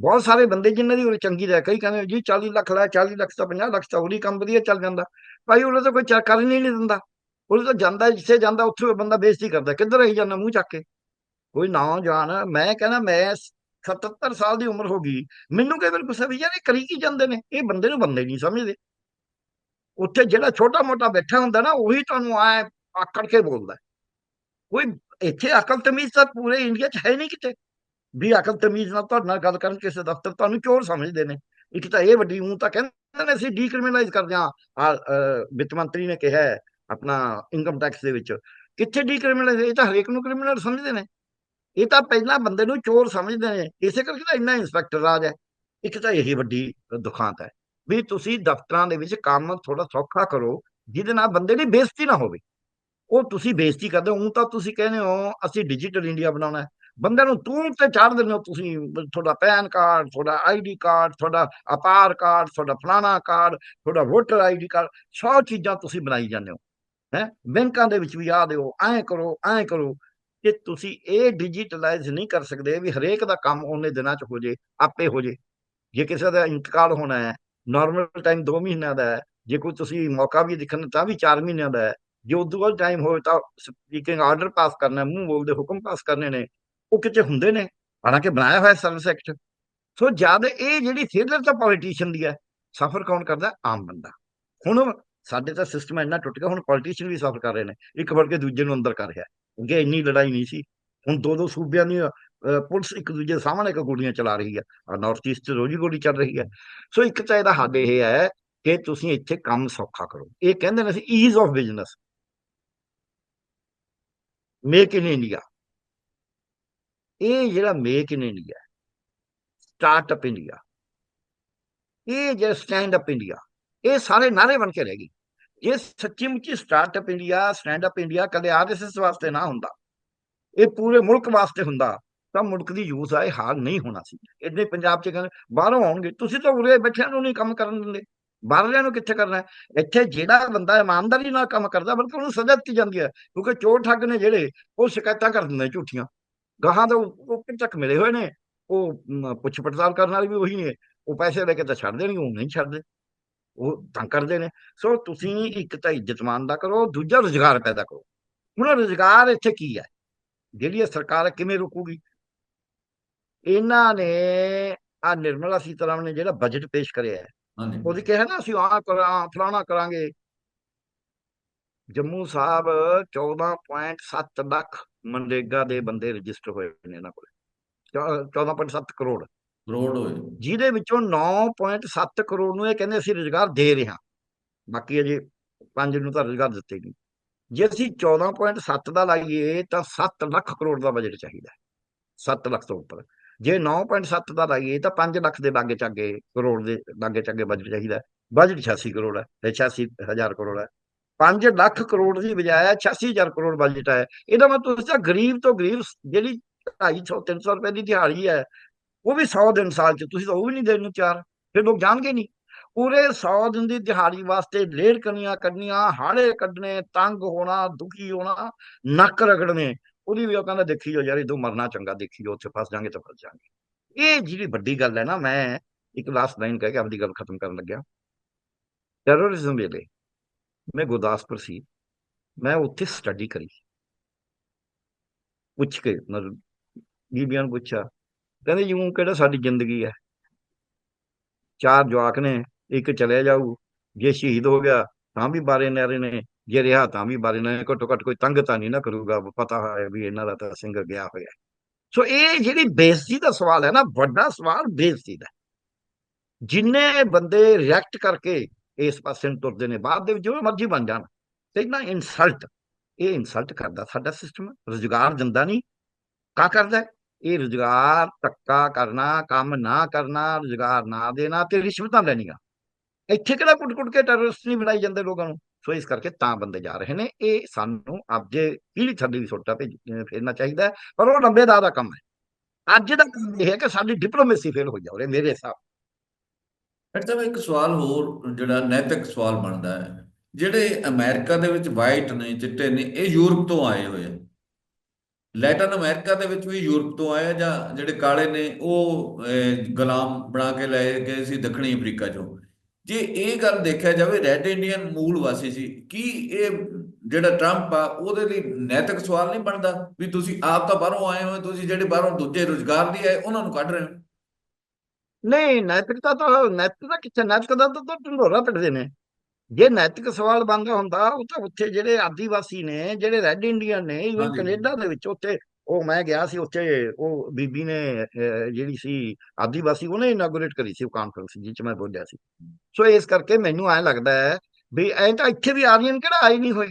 ਬਹੁਤ ਸਾਰੇ ਬੰਦੇ ਜਿਨ੍ਹਾਂ ਦੀ ਉਰੇ ਚੰਗੀ ਰਹਿ ਕਈ ਕਹਿੰਦੇ ਜੀ 40 ਲੱਖ ਲੈ 40 ਲੱਖ ਤਾਂ 50 ਲੱਖ ਤਾਂ ਉਹਦੀ ਕੰਮ ਵਧੀਆ ਚੱਲ ਜਾਂਦਾ। ਭਾਈ ਉਹਨੇ ਤਾਂ ਕੋਈ ਚਾ- ਕਰਨ ਹੀ ਨਹੀਂ ਦਿੰਦਾ। ਉਹਨੇ ਤਾਂ ਜਾਂਦਾ, ਜਿੱਥੇ ਜਾਂਦਾ ਉੱਥੇ ਬੰਦਾ ਬੇਇੱਜ਼ਤੀ ਕਰਦਾ, ਕਿੱਧਰ ਰਹੀ ਜਾਂਦਾ ਮੂੰਹ ਚੱਕ ਕੇ? ਕੋਈ ਨਾ ਜਾਣ, ਮੈਂ ਕਹਿੰਦਾ ਮੈਂ 77 ਸਾਲ ਦੀ ਉਮਰ ਹੋ ਗਈ, ਮੈਨੂੰ ਕਈ ਵਾਰ ਗੁੱਸਾ ਵੀ ਯਾਰ ਇਹ ਕਰੀ ਕੀ ਜਾਂਦੇ ਨੇ? ਇਹ ਬੰਦੇ ਨੂੰ ਬੰਦੇ ਨਹੀਂ ਸਮਝਦੇ। ਉੱਥੇ ਜਿਹੜਾ ਛੋਟਾ ਮੋਟਾ ਬੈਠਾ ਹੁੰਦਾ ਨਾ, ਉਹੀ ਤੁਹਾਨੂੰ ਆਏ ਆਕੜ ਕੇ ਬੋਲਦਾ। ਕੋਈ ਇੱਥੇ ਅਕਲ ਤਮੀਜ਼ ਤਾਂ ਪੂਰੇ ਇੰਡੀਆ 'ਚ ਹੈ ਨਹੀਂ ਕਿਤੇ। ਵੀ ਅਕਲ ਤਮੀਜ਼ ਨਾਲ ਤੁਹਾਡੇ ਨਾਲ ਗੱਲ ਕਰਨ ਕਿਸੇ ਦਫ਼ਤਰ ਤੁਹਾਨੂੰ ਚੋਰ ਸਮਝਦੇ ਨੇ? ਇੱਕ ਤਾਂ ਇਹ ਵੱਡੀ ਹੂੰ ਤਾਂ ਕਹਿੰਦੇ ਨੇ ਅਸੀਂ ਡੀਕ੍ਰਿਮੀਨਲਾਈਜ਼ ਕਰਦੇ ਹਾਂ। ਆ ਵਿੱਤ ਮੰਤਰੀ ਨੇ ਕਿਹਾ ਆਪਣਾ ਇਨਕਮ ਟੈਕਸ ਦੇ ਵਿੱਚ। ਕਿੱਥੇ ਡੀਕ੍ਰਿਮੀਨਲਾਈਜ਼ ਇਹ ਤਾਂ ਹਰੇਕ ਨੂੰ ਕ੍ਰਿਮੀਨਲ ਸਮਝਦੇ ਨੇ। ਇਹ ਤਾਂ ਪਹਿਲਾਂ ਬੰਦੇ ਨੂੰ ਚੋਰ ਸਮਝਦੇ ਨੇ। ਇਸੇ ਕਰਕੇ ਤਾਂ ਇੰਨਾ ਇੰਸਪੈਕਟਰ ਰਾਜ ਹੈ। ਇੱਕ ਤਾਂ ਇਹੀ ਵੱਡੀ ਦੁਖਾਂਤ ਹੈ ਵੀ ਤੁਸੀਂ ਦਫ਼ਤਰਾਂ ਦੇ ਵਿੱਚ ਕੰਮ ਥੋੜਾ ਸੌਖਾ ਕਰੋ, ਜਿਹਦੇ ਨਾਲ ਬੰਦੇ ਦੀ ਬੇਇੱਜ਼ਤੀ ਨਾ ਹੋਵੇ। ਉਹ ਤੁਸੀਂ ਬੇਇੱਜ਼ਤੀ ਕਰਦੇ ਹੋ, ਊਂ ਤਾਂ ਤੁਸੀਂ ਕਹਿੰਦੇ ਹੋ, ਅਸੀਂ ਡਿਜੀਟਲ ਇੰਡੀਆ ਬਣਾਉਣਾ ਹੈ। ਬੰਦੇ ਨੂੰ ਤੂੰ ਤੇ ਚਾੜ ਦਿੰਦੇ ਹੋ ਤੁਸੀਂ ਤੁਹਾਡਾ ਪੈਨ ਕਾਰਡ, ਤੁਹਾਡਾ ਆਈਡੀ ਕਾਰਡ, ਤੁਹਾਡਾ ਅਪਾਰ ਕਾਰਡ, ਤੁਹਾਡਾ ਫਲਾਣਾ ਕਾਰਡ, ਤੁਹਾਡਾ ਵੋਟਰ ਆਈਡੀ ਕਾਰਡ, ਸੌ ਚੀਜ਼ਾਂ ਤੁਸੀਂ ਬਣਾਈ ਜਾਂਦੇ ਹੋ, ਹੈ? ਬੈਂਕਾਂ ਦੇ ਵਿੱਚ ਵੀ ਆ ਦਿਓ, ਐਂ ਕਰੋ ਐਂ ਕਰੋ, ਕਿ ਤੁਸੀਂ ਇਹ ਡਿਜੀਟਲਾਈਜ਼ ਨਹੀਂ ਕਰ ਸਕਦੇ ਵੀ ਹਰੇਕ ਦਾ ਕੰਮ ਉਹਨੇ ਦਿਨਾਂ 'ਚ ਹੋ ਜੇ, ਆਪੇ ਹੋ ਜੇ। ਜੇ ਕਿਸੇ ਦਾ ਇੰਤਕਾਲ ਹੋਣਾ ਹੈ ਨਾਰਮਲ ਟਾਈਮ 2 ਮਹੀਨਿਆਂ ਦਾ ਹੈ, ਜੇ ਕੋਈ ਤੁਸੀਂ ਮੌਕਾ ਵੀ ਦੇਖਣਾ ਤਾਂ ਵੀ 4 ਮਹੀਨਿਆਂ ਦਾ ਹੈ, ਜੇ ਉਦੋਂ ਬਾਅਦ ਟਾਈਮ ਹੋਵੇ ਤਾਂ ਸਪੀਕਿੰਗ ਆਰਡਰ ਪਾਸ ਕਰਨਾ, ਮੂੰਹ ਬੋਲਦੇ ਹੁਕਮ ਪਾਸ ਕਰਨੇ ਨੇ ਉਹ ਕਿਤੇ ਹੁੰਦੇ ਨੇ, ਹਾਲਾਂਕਿ ਬਣਾਇਆ ਹੋਇਆ ਸਰਵਿਸ ਐਕਟ ਸੋ ਜਦ ਇਹ ਜਿਹੜੀ ਫੇਲਰ ਤਾਂ ਪੋਲੀਟੀਸ਼ੀਅਨ ਦੀ ਹੈ ਸਫਰ ਕੌਣ ਕਰਦਾ? ਆਮ ਬੰਦਾ। ਹੁਣ ਸਾਡੇ ਤਾਂ ਸਿਸਟਮ ਇੰਨਾ ਟੁੱਟ ਗਿਆ, ਹੁਣ ਪੋਲੀਟੀਸ਼ੀਅਨ ਵੀ ਸਫਰ ਕਰ ਰਹੇ ਨੇ। ਇੱਕ ਵੜ ਕੇ ਦੂਜੇ ਨੂੰ ਅੰਦਰ ਕਰ ਰਿਹਾ। ਕਿਉਂਕਿ ਇੰਨੀ ਲੜਾਈ ਨਹੀਂ ਸੀ। ਹੁਣ ਦੋ ਦੋ ਸੂਬਿਆਂ ਦੀ ਪੁਲਿਸ ਇੱਕ ਦੂਜੇ ਸਾਹਮਣੇ ਇੱਕ ਗੋਲੀਆਂ ਚਲਾ ਰਹੀ ਹੈ। ਆ ਨਾਰਥ ਈਸਟ 'ਚ ਰੋਜ਼ੀ ਗੋਲੀ ਚੱਲ ਰਹੀ ਹੈ। ਸੋ ਇੱਕ ਤਾਂ ਇਹਦਾ ਹੱਦ ਇਹ ਹੈ ਕਿ ਤੁਸੀਂ ਇੱਥੇ ਕੰਮ ਸੌਖਾ ਕਰੋ। ਇਹ ਕਹਿੰਦੇ ਨੇ ਅਸੀਂ ease of business make in India ਇਹ ਜਿਹੜਾ make in India startup India ਇਹ ਜਿਹੜਾ ਸਟੈਂਡ ਅਪ ਇੰਡੀਆ ਇਹ ਸਾਰੇ ਨਾਰੇ ਬਣ ਕੇ ਰਹਿ ਗਏ ਇਹ ਸੱਚੀ ਮੁੱਚੀ startup India stand up India ਕਦੇ ਆਰਐਸਐਸ ਵਾਸਤੇ ਨਾ ਹੁੰਦਾ, ਇਹ ਪੂਰੇ ਮੁਲਕ ਵਾਸਤੇ ਹੁੰਦਾ, ਤਾਂ ਮੁਲਕ ਦੀ ਯੂਥ ਆਏ ਇਹ ਹਾਲ ਨਹੀਂ ਹੋਣਾ ਸੀ। ਇੰਨੇ ਪੰਜਾਬ 'ਚ ਕਹਿੰਦੇ, ਬਾਹਰੋਂ ਆਉਣਗੇ, ਤੁਸੀਂ ਤਾਂ ਉਰੇ ਬੈਠਿਆਂ ਨੂੰ ਨਹੀਂ ਕੰਮ ਕਰਨ ਦਿੰਦੇ। ਬਾਹਰਲਿਆਂ ਨੂੰ ਕਿੱਥੇ ਕਰਨਾ ਇੱਥੇ ਜਿਹੜਾ ਬੰਦਾ ਇਮਾਨਦਾਰੀ ਨਾਲ ਕੰਮ ਕਰਦਾ, ਬਲਕਿ ਉਹਨੂੰ ਸਜ਼ਾ ਦਿੱਤੀ ਜਾਂਦੀ ਹੈ, ਕਿਉਂਕਿ ਚੋਰ ਠੱਗ ਨੇ ਜਿਹੜੇ, ਉਹ ਸ਼ਿਕਾਇਤਾਂ ਕਰ ਦਿੰਦੇ ਝੂਠੀਆਂ। ਗਾਹਾਂ ਤੋਂ ਉੱਪਰ ਤੱਕ ਮਿਲੇ ਹੋਏ ਨੇ। ਉਹ ਪੁੱਛ ਪੜਤਾਲ ਕਰਨ ਵਾਲੇ ਵੀ ਉਹੀ ਨੇ। ਉਹ ਪੈਸੇ ਲੈ ਕੇ ਤਾਂ ਛੱਡ ਦੇਣਗੇ ਉਹ ਨਹੀਂ ਛੱਡਦੇ। ਉਹ ਤੰਗ ਕਰਦੇ ਨੇ। ਸੋ ਤੁਸੀਂ ਇੱਕ ਤਾਂ ਇੱਜ਼ਤਮਾਨ ਦਾ ਕਰੋ ਦੂਜਾ ਰੁਜ਼ਗਾਰ ਪੈਦਾ ਕਰੋ। ਹੁਣ ਰੁਜ਼ਗਾਰ ਇੱਥੇ ਕੀ ਹੈ? ਜਿਹੜੀ ਇਹ ਸਰਕਾਰ ਕਿਵੇਂ ਰੁਕੂਗੀ? ਇਹਨਾਂ ਨੇ ਆ ਨਿਰਮਲਾ ਸੀਤਾਰਾਮਨ ਨੇ ਜਿਹੜਾ ਬਜਟ ਪੇਸ਼ ਕਰਿਆ ਹੈ ਉਹਦੀ ਕਿਹਾ ਨਾ ਅਸੀਂ ਆਹ ਕਰਾਂ ਫਲਾਣਾ ਕਰਾਂਗੇ। ਜੰਮੂ ਸਾਹਿਬ 14.7 ਲੱਖ ਮਨਰੇਗਾ ਦੇ ਬੰਦੇ ਰਜਿਸਟਰ ਹੋਏ ਨੇ ਇਹਨਾਂ ਕੋਲ। 14.7 ਕਰੋੜ। ਕਰੋੜ ਹੋਏ। ਜਿਹਦੇ ਵਿੱਚੋਂ 9.7 ਕਰੋੜ ਨੂੰ ਇਹ ਕਹਿੰਦੇ ਅਸੀਂ ਰੁਜ਼ਗਾਰ ਦੇ ਰਹੇ ਹਾਂ। ਬਾਕੀ ਅਜੇ ਪੰਜ ਨੂੰ ਤਾਂ ਰੁਜ਼ਗਾਰ ਦਿੱਤੇ ਨਹੀਂ। ਜੇ ਅਸੀਂ 14.7 ਦਾ ਲਾਈਏ ਤਾਂ 7 ਲੱਖ ਕਰੋੜ ਦਾ ਬਜਟ ਚਾਹੀਦਾ ਹੈ। 7 ਲੱਖ ਤੋਂ ਉੱਪਰ। ਜੇ 9.7 ਦਾ ਲਾਈਏ ਤਾਂ 5 ਲੱਖ ਦੇ ਲਾਗੇ ਚਾਗੇ ਕਰੋੜ ਦੇ ਲਾਗੇ ਚਾਗੇ ਬਜਟ ਚਾਹੀਦਾ ਬਜਟ 86 ਕਰੋੜ ਹੈ ਤੇ 86 ਹਜ਼ਾਰ ਕਰੋੜ ਹੈ। 5 ਲੱਖ ਕਰੋੜ ਦੀ ਬਜਾਏ 86000 ਕਰੋੜ ਬਜਟ ਹੈ। ਇਹਦਾ ਮਤਲਬ ਤੁਸੀਂ ਗਰੀਬ ਤੋਂ ਗਰੀਬ ਜਿਹੜੀ 250 300 ਰੁਪਏ ਦੀ ਦਿਹਾੜੀ ਹੈ, ਉਹ ਵੀ 100 ਦਿਨ ਸਾਲ ਚ, ਤੁਸੀਂ ਤਾਂ ਉਹ ਵੀ ਨਹੀਂ ਦੇਣ ਨੂੰ ਚਾਰ ਫਿਰ ਲੋਕ ਜਾਣਗੇ ਨਹੀਂ। ਪੂਰੇ 100 ਦਿਨ ਦੀ ਦਿਹਾੜੀ ਵਾਸਤੇ ਲੇੜ ਕਰਨੀਆਂ ਕੱਢਣੀਆਂ, ਹਾੜੇ ਕੱਢਣੇ, ਤੰਗ ਹੋਣਾ, ਦੁਖੀ ਹੋਣਾ, ਨੱਕ ਰਗੜਨੇ, ਉਹਦੀ ਵੀ ਉਹ ਕਹਿੰਦਾ ਦੇਖੀਓ ਯਾਰ ਇਦੋਂ ਮਰਨਾ ਚੰਗਾ, ਦੇਖੀ ਜੋ ਉੱਥੇ ਫਸ ਜਾਾਂਗੇ ਤਾਂ ਫਸ ਜਾਾਂਗੇ। ਇਹ ਜਿਹੜੀ ਵੱਡੀ ਗੱਲ ਹੈ ਨਾ, ਮੈਂ ਇੱਕ ਲਾਸਟ ਲਾਈਨ ਕਹਿ ਕੇ ਆਪਣੀ ਗੱਲ ਖਤਮ ਕਰਨ ਲੱਗਿਆ। ਟੈਰੋਰਿਜ਼ਮ ਵੇਲੇ ਮੈਂ ਗੁਰਦਾਸਪੁਰ ਸੀ। ਮੈਂ ਉੱਥੇ ਸਟੱਡੀ ਕਰੀ। ਪੁੱਛ ਕੇ ਮਤਲਬ ਬੀਬੀਆਂ ਨੂੰ ਪੁੱਛਿਆ, ਕਹਿੰਦੇ ਯੂੰ ਕਿਹੜਾ ਸਾਡੀ ਜ਼ਿੰਦਗੀ ਹੈ? ਚਾਰ ਜਵਾਕ ਨੇ, ਇੱਕ ਚਲੇ ਜਾਊ, ਜੇ ਸ਼ਹੀਦ ਹੋ ਗਿਆ ਤਾਂ ਵੀ ਬਾਰੇ ਨਾਰੇ ਨੇ, ਜੇ ਰਿਹਾ ਤਾਂ ਵੀ ਬਾਰੇ ਨਾਰੇ ਘੱਟੋ ਘੱਟ ਕੋਈ ਤੰਗ ਤਾਂ ਨਹੀਂ ਨਾ ਕਰੂਗਾ, ਪਤਾ ਹੈ ਵੀ ਇਹਨਾਂ ਦਾ ਤਾਂ ਸਿੰਘ ਗਿਆ ਹੋਇਆ। ਸੋ ਇਹ ਜਿਹੜੀ ਬੇਇੱਜ਼ਤੀ ਦਾ ਸਵਾਲ ਹੈ ਨਾ, ਵੱਡਾ ਸਵਾਲ ਬੇਇੱਜ਼ਤੀ ਦਾ ਜਿੰਨੇ ਬੰਦੇ ਰਿਐਕਟ ਕਰਕੇ ਇਸ ਪਾਸੇ ਨੂੰ ਤੁਰਦੇ ਨੇ ਬਾਅਦ ਦੇ ਵਿੱਚ ਜੋ ਮਰਜ਼ੀ ਬਣ ਜਾਣ। ਤੇ ਨਾ ਇਨਸਲਟ ਇਹ ਇਨਸਲਟ ਕਰਦਾ ਸਾਡਾ ਸਿਸਟਮ ਰੁਜ਼ਗਾਰ ਦਿੰਦਾ ਨਹੀਂ। ਕਾ ਕਰਦਾ? ਇਹ ਰੁਜ਼ਗਾਰ ਧੱਕਾ ਕਰਨਾ ਕੰਮ ਨਾ ਕਰਨਾ ਰੁਜ਼ਗਾਰ ਨਾ ਦੇਣਾ ਤੇ ਰਿਸ਼ਵਤਾਂ ਲੈਣੀਆਂ। ਇੱਥੇ ਕਿਹੜਾ ਕੁੱਟ-ਕੁੱਟ ਕੇ ਟੈਰਰਿਸਟ ਨਹੀਂ ਬਣਾਈ ਜਾਂਦੇ ਲੋਕਾਂ ਨੂੰ? ਸੋ ਇਸ ਕਰਕੇ ਤਾਂ ਬੰਦੇ ਜਾ ਰਹੇ ਨੇ। ਇਹ ਸਾਨੂੰ ਆਪਦੇ ਪੀੜੀ ਥੱਲੇ ਵੀ ਸੋਟਾ ਭੇਜ ਫੇਰਨਾ ਚਾਹੀਦਾ ਹੈ, ਪਰ ਉਹ ਲੰਬੇ ਦਾ ਦਾ ਕੰਮ ਹੈ। ਅੱਜ ਦਾ ਕੰਮ ਇਹ ਹੈ ਕਿ ਸਾਡੀ ਡਿਪਲੋਮੇਸੀ ਫੇਲ ਹੋ ਜਾ ਰਹੀ ਮੇਰੇ ਹਿਸਾਬ ਡਾਕਟਰ ਸਾਹਿਬ ਇੱਕ ਸਵਾਲ ਹੋਰ, ਜਿਹੜਾ ਨੈਤਿਕ ਸਵਾਲ ਬਣਦਾ ਹੈ। ਜਿਹੜੇ ਅਮਰੀਕਾ ਦੇ ਵਿੱਚ ਵਾਈਟ ਨੇ, ਚਿੱਟੇ ਨੇ, ਇਹ ਯੂਰਪ ਤੋਂ ਆਏ ਹੋਏ ਆ। ਲੈਟਨ ਅਮਰੀਕਾ ਦੇ ਵਿੱਚ ਵੀ ਯੂਰਪ ਤੋਂ ਆਏ ਜਾਂ ਜਿਹੜੇ ਕਾਲੇ ਨੇ, ਉਹ ਗੁਲਾਮ ਬਣਾ ਕੇ ਲੈ ਗਏ ਸੀ ਦੱਖਣੀ ਅਫਰੀਕਾ ਚੋਂ। ਜੇ ਇਹ ਗੱਲ ਦੇਖਿਆ ਜਾਵੇ ਰੈੱਡ ਇੰਡੀਅਨ ਮੂਲ ਵਾਸੀ ਸੀ, ਕੀ ਇਹ ਜਿਹੜਾ ਟਰੰਪ ਆ, ਉਹਦੇ ਲਈ ਨੈਤਿਕ ਸਵਾਲ ਨਹੀਂ ਬਣਦਾ? ਵੀ ਤੁਸੀਂ ਆਪ ਤਾਂ ਬਾਹਰੋਂ ਆਏ ਹੋ ਤੁਸੀਂ ਜਿਹੜੇ ਬਾਹਰੋਂ ਦੂਜੇ ਰੁਜ਼ਗਾਰ ਲਈ ਆਏ, ਉਹਨਾਂ ਨੂੰ ਕੱਢ ਰਹੇ ਹੋ? ਨਹੀਂ ਨੈਤਿਕਤਾ ਤਾਂ ਨੈਤਿਕਤਾ ਕਿੱਥੇ ਨੈਤਿਕਤਾ ਤਾਂ ਤਾਂ ਢੰਡੋਰਾ ਪਿੱਟਦੇ ਨੇ। ਜੇ ਨੈਤਿਕ ਸਵਾਲ ਬਣਦਾ ਹੁੰਦਾ ਉਹ ਤਾਂ ਉੱਥੇ ਜਿਹੜੇ ਆਦੀਵਾਸੀ ਨੇ ਜਿਹੜੇ ਰੈੱਡ ਇੰਡੀਅਨ ਨੇ ਇਵਨ। ਕੈਨੇਡਾ ਦੇ ਵਿੱਚ ਉੱਥੇ ਉਹ ਮੈਂ ਗਿਆ ਸੀ ਉੱਥੇ ਉਹ ਬੀਬੀ ਨੇ ਜਿਹੜੀ ਸੀ ਆਦੀਵਾਸੀ ਉਹਨੇ ਇਨਾਗੂਰੇਟ ਕਰੀ ਸੀ ਉਹ ਕਾਨਫਰੰਸ ਜਿਸ ਚ ਮੈਂ ਬੋਲਿਆ ਸੀ। ਸੋ ਇਸ ਕਰਕੇ ਮੈਨੂੰ ਐਂ ਲੱਗਦਾ ਹੈ ਵੀ ਐਂ ਤਾਂ ਇੱਥੇ ਵੀ ਆਰੀਅਨ ਕਿਹੜਾ ਆਏ ਨਹੀਂ ਹੋਏ।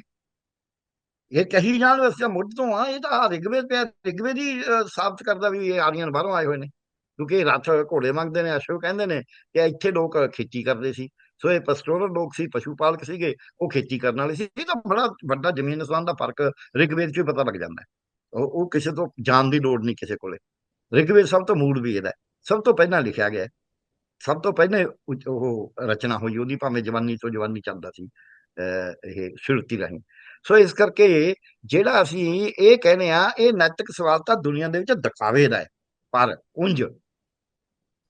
ਇਹ ਕਹੀ ਜਾਣ ਵਸੇ ਮੁੱਢ ਤੋਂ ਆ ਇਹ ਤਾਂ ਰਿਗਵੇਦ ਪਿਆ ਰਿਗਵੇਦ ਹੀ ਸਾਬਤ ਕਰਦਾ ਵੀ ਇਹ ਆਰੀਅਨ ਬਾਹਰੋਂ ਆਏ ਹੋਏ ਨੇ। ਕਿਉਂਕਿ ਰੱਥ ਘੋੜੇ ਮੰਗਦੇ ਨੇ ਅਸ਼ੋ ਕਹਿੰਦੇ ਨੇ ਕਿ ਇੱਥੇ ਲੋਕ ਖੇਤੀ ਕਰਦੇ ਸੀ। ਸੋ ਇਹ ਪਸਟੋਰਲ ਲੋਕ ਸੀ, ਪਸ਼ੂ ਪਾਲਕ ਸੀਗੇ, ਉਹ ਖੇਤੀ ਕਰਨ ਵਾਲੇ ਸੀ। ਇਹ ਤਾਂ ਬੜਾ ਵੱਡਾ ਜ਼ਮੀਨ ਅਸਮਾਨ ਦਾ ਫ਼ਰਕ ਰਿਗਵੇਦ ਚ ਹੀ ਪਤਾ ਲੱਗ ਜਾਂਦਾ ਉਹ ਉਹ ਕਿਸੇ ਤੋਂ ਜਾਣ ਦੀ ਲੋੜ ਨਹੀਂ ਕਿਸੇ ਕੋਲੇ। ਰਿਗਵੇਦ ਸਭ ਤੋਂ ਮੂਲ ਵੀ ਇਹਦਾ ਹੈ। ਸਭ ਤੋਂ ਪਹਿਲਾਂ ਲਿਖਿਆ ਗਿਆ ਸਭ ਤੋਂ ਪਹਿਲੇ ਉਹ ਰਚਨਾ ਹੋਈ, ਉਹਦੀ ਭਾਵੇਂ ਜਵਾਨੀ ਤੋਂ ਜਵਾਨੀ ਚੱਲਦਾ ਸੀ, ਅਹ ਇਹ ਸ਼ੁਰਤੀ ਰਾਹੀਂ। ਸੋ ਇਸ ਕਰਕੇ ਜਿਹੜਾ ਅਸੀਂ ਇਹ ਕਹਿੰਦੇ ਆ ਇਹ ਨੈਤਿਕ ਸਵਾਲ ਤਾਂ ਦੁਨੀਆ ਦੇ ਵਿੱਚ ਦਿਖਾਵੇ ਦਾ ਹੈ। ਪਰ ਉਂਝ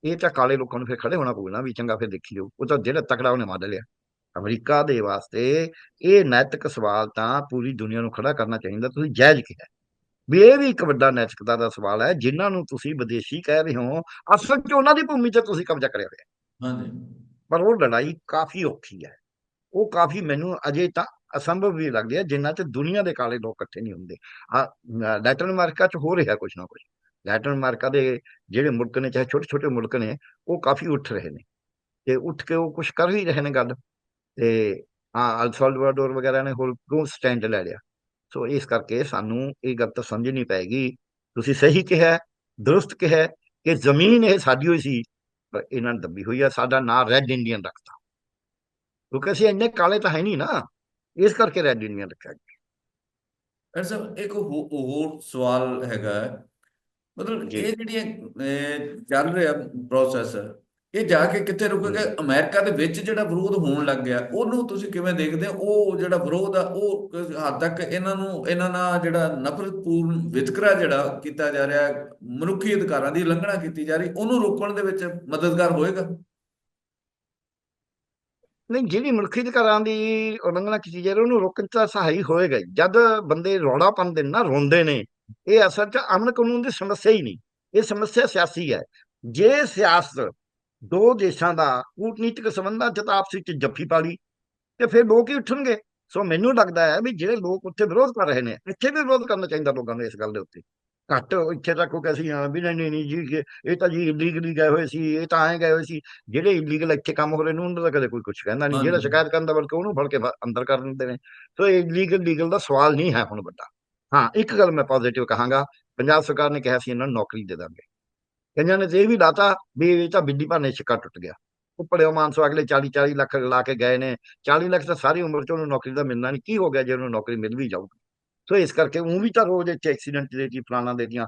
ਇਹ ਤਾਂ ਕਾਲੇ ਲੋਕਾਂ ਨੂੰ ਫਿਰ ਖੜੇ ਹੋਣਾ ਪਊਗਾ ਵੀ ਚੰਗਾ ਫਿਰ ਦੇਖੀਓ ਉਹ ਤਾਂ ਜਿਹੜਾ ਤਕੜਾ ਉਹਨੇ ਮੰਨ ਲਿਆ। ਅਮਰੀਕਾ ਦੇ ਵਾਸਤੇ ਇਹ ਨੈਤਿਕ ਸਵਾਲ ਤਾਂ ਪੂਰੀ ਦੁਨੀਆ ਨੂੰ ਖੜਾ ਕਰਨਾ ਚਾਹੀਦਾ ਤੁਸੀਂ ਜਾਇਜ਼ ਕਿਹਾ। ਵੀ ਇਹ ਵੀ ਇੱਕ ਵੱਡਾ ਨੈਤਿਕਤਾ ਦਾ ਸਵਾਲ ਹੈ ਜਿਨ੍ਹਾਂ ਨੂੰ ਤੁਸੀਂ ਵਿਦੇਸ਼ੀ ਕਹਿ ਰਹੇ ਹੋ ਅਸਲ 'ਚ ਉਹਨਾਂ ਦੀ ਭੂਮੀ ਤੇ ਤੁਸੀਂ ਕਬਜ਼ਾ ਕਰਿਆ ਹੋਇਆ। ਹਾਂਜੀ। ਪਰ ਉਹ ਲੜਾਈ ਕਾਫੀ ਔਖੀ ਹੈ। ਉਹ ਕਾਫੀ ਮੈਨੂੰ ਅਜੇ ਤਾਂ ਅਸੰਭਵ ਵੀ ਲੱਗਦੀ ਹੈ ਜਿੰਨਾ ਚ ਦੁਨੀਆ ਦੇ ਕਾਲੇ ਲੋਕ ਇਕੱਠੇ ਨਹੀਂ ਹੁੰਦੇ। ਆ ਲੈਟਨ ਅਮਰੀਕਾ ਚ ਹੋ ਰਿਹਾ ਕੁਝ ਨਾ ਕੁਝ ਲੈਟਨ ਅਮਰੀਕਾ ਦੇ ਜਿਹੜੇ ਮੁਲਕ ਨੇ, ਚਾਹੇ ਛੋਟੇ ਛੋਟੇ ਮੁਲਕ ਨੇ, ਉਹ ਕਾਫੀ ਉੱਠ ਰਹੇ ਨੇ। ਤੇ ਉੱਠ ਕੇ ਉਹ ਕੁਝ ਕਰ ਵੀ ਰਹੇ ਨੇ ਗੱਲ। ਤੇ ਹਾਂ ਅਲਸਾਲਵਾਡੋਰ ਵਗੈਰਾ ਨੇ ਹੋਰ ਕਿਉਂ ਸਟੈਂਡ ਲੈ ਲਿਆ? ਸੋ ਇਸ ਕਰਕੇ ਸਾਨੂੰ ਇਹ ਗੱਲ ਤਾਂ ਸਮਝਣੀ ਪਏਗੀ ਤੁਸੀਂ ਸਹੀ ਕਿਹਾ, ਦਰੁਸਤ ਕਿਹਾ ਕਿ ਜ਼ਮੀਨ ਇਹ ਸਾਡੀ ਹੋਈ ਸੀ, ਪਰ ਇਹਨਾਂ ਨੇ ਦੱਬੀ ਹੋਈ ਆ, ਸਾਡਾ ਨਾਂ ਰੈੱਡ ਇੰਡੀਅਨ ਰੱਖਤਾ। ਕਿਉਂਕਿ ਅਸੀਂ ਇੰਨੇ ਕਾਲੇ ਤਾਂ ਹੈ ਨਹੀਂ ਨਾ, ਇਸ ਕਰਕੇ ਰੈੱਡ ਇੰਡੀਅਨ ਰੱਖਿਆ ਗਿਆ। ਡਾਕਟਰ ਇੱਕ ਹੋਰ ਸਵਾਲ ਹੈਗਾ ਮਤਲਬ। ਇਹ ਜਿਹੜੀਆਂ ਚੱਲ ਰਿਹਾ ਪ੍ਰੋਸੈਸ ਇਹ ਜਾ ਕੇ ਕਿੱਥੇ ਰੁਕੇਗਾ ਅਮਰੀਕਾ ਦੇ ਵਿੱਚ ਜਿਹੜਾ ਵਿਰੋਧ ਹੋਣ ਲੱਗ ਗਿਆ ਉਹਨੂੰ ਤੁਸੀਂ ਕਿਵੇਂ ਦੇਖਦੇ ਹੋ ਉਹ ਜਿਹੜਾ ਵਿਰੋਧ ਆ ਉਹ ਹੱਦ ਤੱਕ ਇਹਨਾਂ ਨੂੰ ਇਹਨਾਂ ਨਾਲ ਜਿਹੜਾ ਨਫ਼ਰਤਪੂਰਨ ਵਿਤਕਰਾ ਜਿਹੜਾ ਕੀਤਾ ਜਾ ਰਿਹਾ ਮਨੁੱਖੀ ਅਧਿਕਾਰਾਂ ਦੀ ਉਲੰਘਣਾ ਕੀਤੀ ਜਾ ਰਹੀ ਉਹਨੂੰ ਰੋਕਣ ਦੇ ਵਿੱਚ ਮਦਦਗਾਰ ਹੋਏਗਾ ਨਹੀਂ ਜਿਹੜੀ ਮਨੁੱਖੀ ਅਧਿਕਾਰਾਂ ਦੀ ਉਲੰਘਣਾ ਕੀਤੀ ਜਾ ਰਹੀ ਉਹਨੂੰ ਰੋਕਣ ਤਾਂ ਸਹਾਈ ਹੋਏਗਾ। ਜਦ ਬੰਦੇ ਰੌਲਾ ਪਾਉਂਦੇ ਨਾ ਰੋਂਦੇ ਨੇ ਇਹ ਅਸਲ 'ਚ ਅਮਨ ਕਾਨੂੰਨ ਦੀ ਸਮੱਸਿਆ ਹੀ ਨਹੀਂ। ਇਹ ਸਮੱਸਿਆ ਸਿਆਸੀ ਹੈ। ਜੇ ਸਿਆਸਤ ਦੋ ਦੇਸ਼ਾਂ ਦਾ ਕੂਟਨੀਤਿਕ ਸੰਬੰਧਾਂ 'ਚ ਤਾਂ ਆਪਸ ਵਿੱਚ ਜੱਫੀ ਪਾ ਲਈ ਤੇ ਫਿਰ ਲੋਕ ਹੀ ਉੱਠਣਗੇ। ਸੋ ਮੈਨੂੰ ਲੱਗਦਾ ਹੈ ਵੀ ਜਿਹੜੇ ਲੋਕ ਉੱਥੇ ਵਿਰੋਧ ਕਰ ਰਹੇ ਨੇ ਇੱਥੇ ਵੀ ਵਿਰੋਧ ਕਰਨਾ ਚਾਹੀਦਾ ਲੋਕਾਂ ਨੂੰ ਇਸ ਗੱਲ ਦੇ ਉੱਤੇ। ਘੱਟ ਇੱਥੇ ਤੱਕ ਉਹ ਅਸੀਂ ਹਾਂ ਵੀ ਨਹੀਂ ਨਹੀਂ ਜੀ ਕਿ ਇਹ ਤਾਂ ਜੀ ਇਲੀਗਲੀ ਗਏ ਹੋਏ ਸੀ ਇਹ ਤਾਂ ਐਂ ਗਏ ਹੋਏ ਸੀ। ਜਿਹੜੇ ਇਲੀਗਲ ਇੱਥੇ ਕੰਮ ਹੋ ਰਹੇ ਨੇ ਉਹਨਾਂ ਦਾ ਕਦੇ ਕੋਈ ਕੁਝ ਕਹਿੰਦਾ ਨਹੀਂ। ਜਿਹੜਾ। ਸ਼ਿਕਾਇਤ ਕਰਨ ਦਾ ਬਲਕਿ ਉਹਨੂੰ ਫੜ ਕੇ ਅੰਦਰ ਕਰ ਦਿੰਦੇ ਨੇ। ਸੋ ਇਹ ਲੀਗਲ ਲੀਗਲ ਦਾ ਸਵਾਲ ਨਹੀਂ ਹੈ ਹੁਣ ਵੱਡਾ। ਹਾਂ, ਇੱਕ ਗੱਲ ਮੈਂ ਪੋਜ਼ਿਟਿਵ ਕਹਾਂਗਾ, ਪੰਜਾਬ ਸਰਕਾਰ ਨੇ ਕਿਹਾ ਸੀ ਇਹਨਾਂ ਨੂੰ ਨੌਕਰੀ ਦੇ ਦਾਂਗੇ। ਕਈਆਂ ਨੇ ਤੇ ਇਹ ਵੀ ਲਾਤਾ ਵੀ ਇਹ ਤਾਂ ਬਿੱਲੀ ਭਾਨੇ ਛਿੱਕਾ ਟੁੱਟ ਗਿਆ। ਉਹ ਪੜਿਓ ਮਾਨਸੋ ਅਗਲੇ 40 40 ਲੱਖ ਲਾ ਕੇ ਗਏ ਨੇ 40 ਲੱਖ ਤਾਂ ਸਾਰੀ ਉਮਰ ਚ ਉਹਨੂੰ ਨੌਕਰੀ ਦਾ ਮਿਲਣਾ ਨਹੀਂ ਕੀ ਹੋ ਗਿਆ ਜੇ ਉਹਨੂੰ ਨੌਕਰੀ ਮਿਲ ਵੀ ਜਾਊਗੀ? ਸੋ ਇਸ ਕਰਕੇ ਉਹ ਵੀ ਤਾਂ ਰੋਜ਼ ਇੱਥੇ ਐਕਸੀਡੈਂਟ ਦੇ ਜੀ ਫਲਾਣਾ ਦੇ ਦੀਆਂ